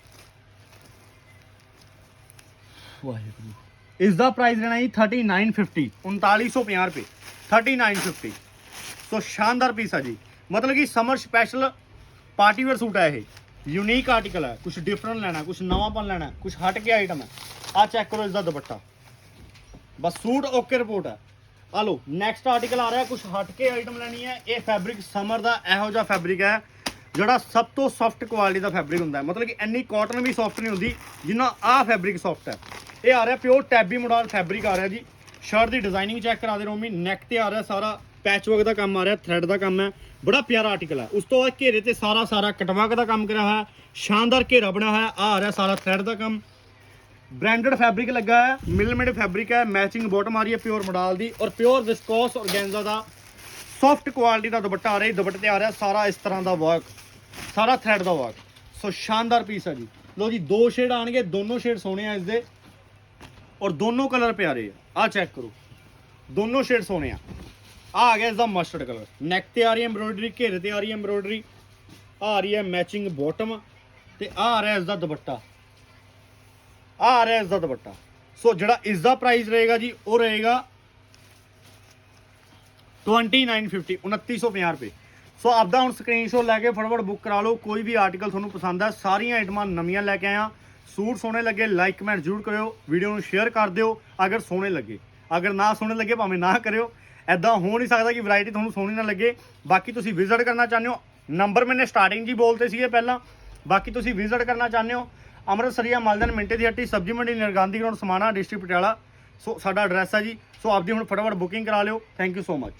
ਵਾਹਿਗੁਰੂ। ਇਸ ਦਾ ਪ੍ਰਾਈਸ ਰਹਿਣਾ ਜੀ 3950 3950 ਰੁਪਏ। 3950 ਸੋ ਸ਼ਾਨਦਾਰ ਪੀਸ ਆ ਜੀ। ਮਤਲਬ ਕਿ summer special party wear suit ਹੈ ਇਹ। ਯੂਨੀਕ ਆਰਟੀਕਲ ਹੈ ਕੁਝ ਡਿਫਰੈਂਟ ਲੈਣਾ ਕੁਝ ਨਵਾਂਪਨ ਲੈਣਾ ਕੁਝ ਹਟ ਕੇ ਆਈਟਮ ਹੈ ਆ ਚੈੱਕ ਕਰੋ ਇਸ ਦਾ ਦੁਪੱਟਾ। ਬਸ ਸੂਟ ਓਕੇ ਰਿਪੋਰਟ ਹੈ ਆ ਲੋ ਨੈਕਸਟ ਆਰਟੀਕਲ ਆ ਰਿਹਾ ਕੁਝ ਹਟ ਕੇ ਆਈਟਮ ਲੈਣੀ ਹੈ ਇਹ ਫੈਬਰਿਕ ਸਮਰ ਦਾ ਇਹੋ ਜਿਹਾ ਫੈਬਰਿਕ ਹੈ ਜਿਹੜਾ ਸਭ ਤੋਂ ਸੌਫਟ ਕੁਆਲਿਟੀ ਦਾ ਫੈਬਰਿਕ ਹੁੰਦਾ ਹੈ। ਮਤਲਬ ਕਿ ਇੰਨੀ ਕਾਟਨ ਵੀ ਸੌਫਟ ਨਹੀਂ ਹੁੰਦੀ, ਜਿੰਨਾ ਆਹ ਫੈਬਰਿਕ ਸੌਫਟ ਹੈ। ਇਹ ਆ ਰਿਹਾ ਪਿਓਰ ਟੈਬੀ ਮੋਡਲ ਫੈਬਰਿਕ ਆ ਰਿਹਾ ਜੀ। ਸ਼ਰਟ ਦੀ ਡਿਜ਼ਾਈਨਿੰਗ ਚੈੱਕ ਕਰਾ ਦੇ ਰੋਮੀ। ਨੈਕ ਤੇ ਆ ਰਿਹਾ ਸਾਰਾ। ਪੈਚ ਵਰਕ ਦਾ ਕੰਮ ਆ ਰਿਹਾ ਥ੍ਰੈਡ ਦਾ ਕੰਮ ਹੈ। ਬੜਾ ਪਿਆਰਾ ਆਰਟੀਕਲ ਹੈ। ਉਸ ਤੋਂ ਬਾਅਦ ਘੇਰੇ ਤੇ ਸਾਰਾ ਸਾਰਾ ਕਟਵਰਕ ਦਾ ਕੰਮ ਕਰਿਆ ਹੋਇਆ ਸ਼ਾਨਦਾਰ ਘੇਰਾ ਬਣਿਆ ਹੋਇਆ ਆ ਆ ਰਿਹਾ ਸਾਰਾ ਥ੍ਰੈਡ ਦਾ ਕੰਮ। ਬ੍ਰਾਂਡਡ ਫੈਬਰਿਕ ਲੱਗਾ ਹੈ। ਮਿਲਮੇਡ ਫੈਬਰਿਕ ਹੈ। ਮੈਚਿੰਗ ਬੋਟਮ ਆ ਰਹੀ ਹੈ ਪਿਓਰ ਮਡਾਲ ਦੀ ਔਰ ਪਿਓਰ ਵਿਸਕੋਸ ਔਰਗੈਂਜ਼ਾ ਦਾ ਸੌਫਟ ਕੁਆਲਿਟੀ ਦਾ ਦੁਪੱਟਾ ਆ ਰਿਹਾ ਦੁਪੱਟੇ ਤੇ ਆ ਰਿਹਾ ਸਾਰਾ ਇਸ ਤਰ੍ਹਾਂ ਦਾ ਵਰਕ ਸਾਰਾ ਥ੍ਰੈਡ ਦਾ ਵਰਕ ਸੋ ਸ਼ਾਨਦਾਰ ਪੀਸ ਹੈ ਜੀ। ਲੋ ਜੀ, ਦੋ ਸ਼ੇਡ ਆਣਗੇ ਦੋਨੋਂ ਸ਼ੇਡ ਸੋਹਣੇ ਆ ਇਸ ਦੇ ਔਰ ਦੋਨੋਂ ਕਲਰ ਪਿਆਰੇ ਆ। ਆ ਚੈੱਕ ਕਰੋ। ਦੋਨੋਂ ਸ਼ੇਡ ਸੋਹਣੇ ਆ। ਆ ਗਿਆ ਇਸ ਦਾ ਮਸਟਰਡ ਕਲਰ ਨੈਕ ਤੇ ਆ ਰਹੀ ਹੈ ਐਮਬ੍ਰੋਇਡਰੀ ਘੇਰੇ ਤੇ ਆ ਰਹੀ ਹੈ ਐਮਬ੍ਰੋਇਡਰੀ ਆ ਰਹੀ ਹੈ ਮੈਚਿੰਗ ਬਾਟਮ ਤੇ ਆ ਰਿਹਾ ਇਸ ਦਾ ਦੁਪੱਟਾ। ਆ ਰਿਹਾ ਇਸ ਦਾ ਦੁਪੱਟਾ। ਸੋ ਜਿਹੜਾ ਇਸ ਦਾ ਪ੍ਰਾਈਸ ਰਹੇਗਾ ਜੀ, ਉਹ ਰਹੇਗਾ 2950 2950 ਰੁਪਏ। ਸੋ ਆਪਦਾ ਹੁਣ ਸਕਰੀਨਸ਼ਾਟ ਲੈ ਕੇ ਫਟਾਫਟ ਬੁੱਕ ਕਰਾ ਲਓ। ਕੋਈ ਵੀ ਆਰਟੀਕਲ ਤੁਹਾਨੂੰ ਪਸੰਦ ਹੈ ਸਾਰੀਆਂ ਆਈਟਮਾਂ ਨਵੀਆਂ ਲੈ ਕੇ ਆਇਆ। ਸੂਟ ਸੋਹਣੇ ਲੱਗੇ ਲਾਈਕ ਕਮੈਂਟ ਜ਼ਰੂਰ ਕਰਿਓ। ਵੀਡੀਓ ਨੂੰ ਸ਼ੇਅਰ ਕਰ ਦਿਓ, ਅਗਰ ਸੋਹਣੇ ਲੱਗੇ। ਅਗਰ ਨਾ ਸੋਹਣੇ ਲੱਗੇ, ਭਾਵੇਂ ਨਾ ਕਰਿਓ। ਐਦਾਂ ਹੋ ਨਹੀਂ ਸਕਦਾ ਕਿ ਵੈਰਾਈਟੀ ਤੁਹਾਨੂੰ ਸੋਹਣੀ ਨਾ ਲੱਗੇ। ਬਾਕੀ ਤੁਸੀਂ ਵਿਜ਼ਿਟ ਕਰਨਾ ਚਾਹੁੰਦੇ ਹੋ ਨੰਬਰ ਮੈਨੇ ਸਟਾਰਟਿੰਗ 'ਚ ਹੀ ਬੋਲਤੇ ਸੀਗੇ ਪਹਿਲਾਂ। ਬਾਕੀ ਤੁਸੀਂ ਵਿਜ਼ਿਟ ਕਰਨਾ ਚਾਹੁੰਦੇ ਹੋ ਅੰਮ੍ਰਿਤਸਰੀਆ ਮਲਦਨ ਮਿੰਟੇ ਦੀ ਹੱਟੀ, ਸਬਜ਼ੀ ਮੰਡੀ, ਨਿਰਗਾਂਧੀ ground Samana district Patiala. So ਸਾਡਾ ਐਡਰੈਸ ਹੈ ਜੀ। ਸੋ ਆਪਦੀ ਹੁਣ ਫਟਾਫਟ ਬੁਕਿੰਗ ਕਰਾ ਲਿਓ। Thank you so much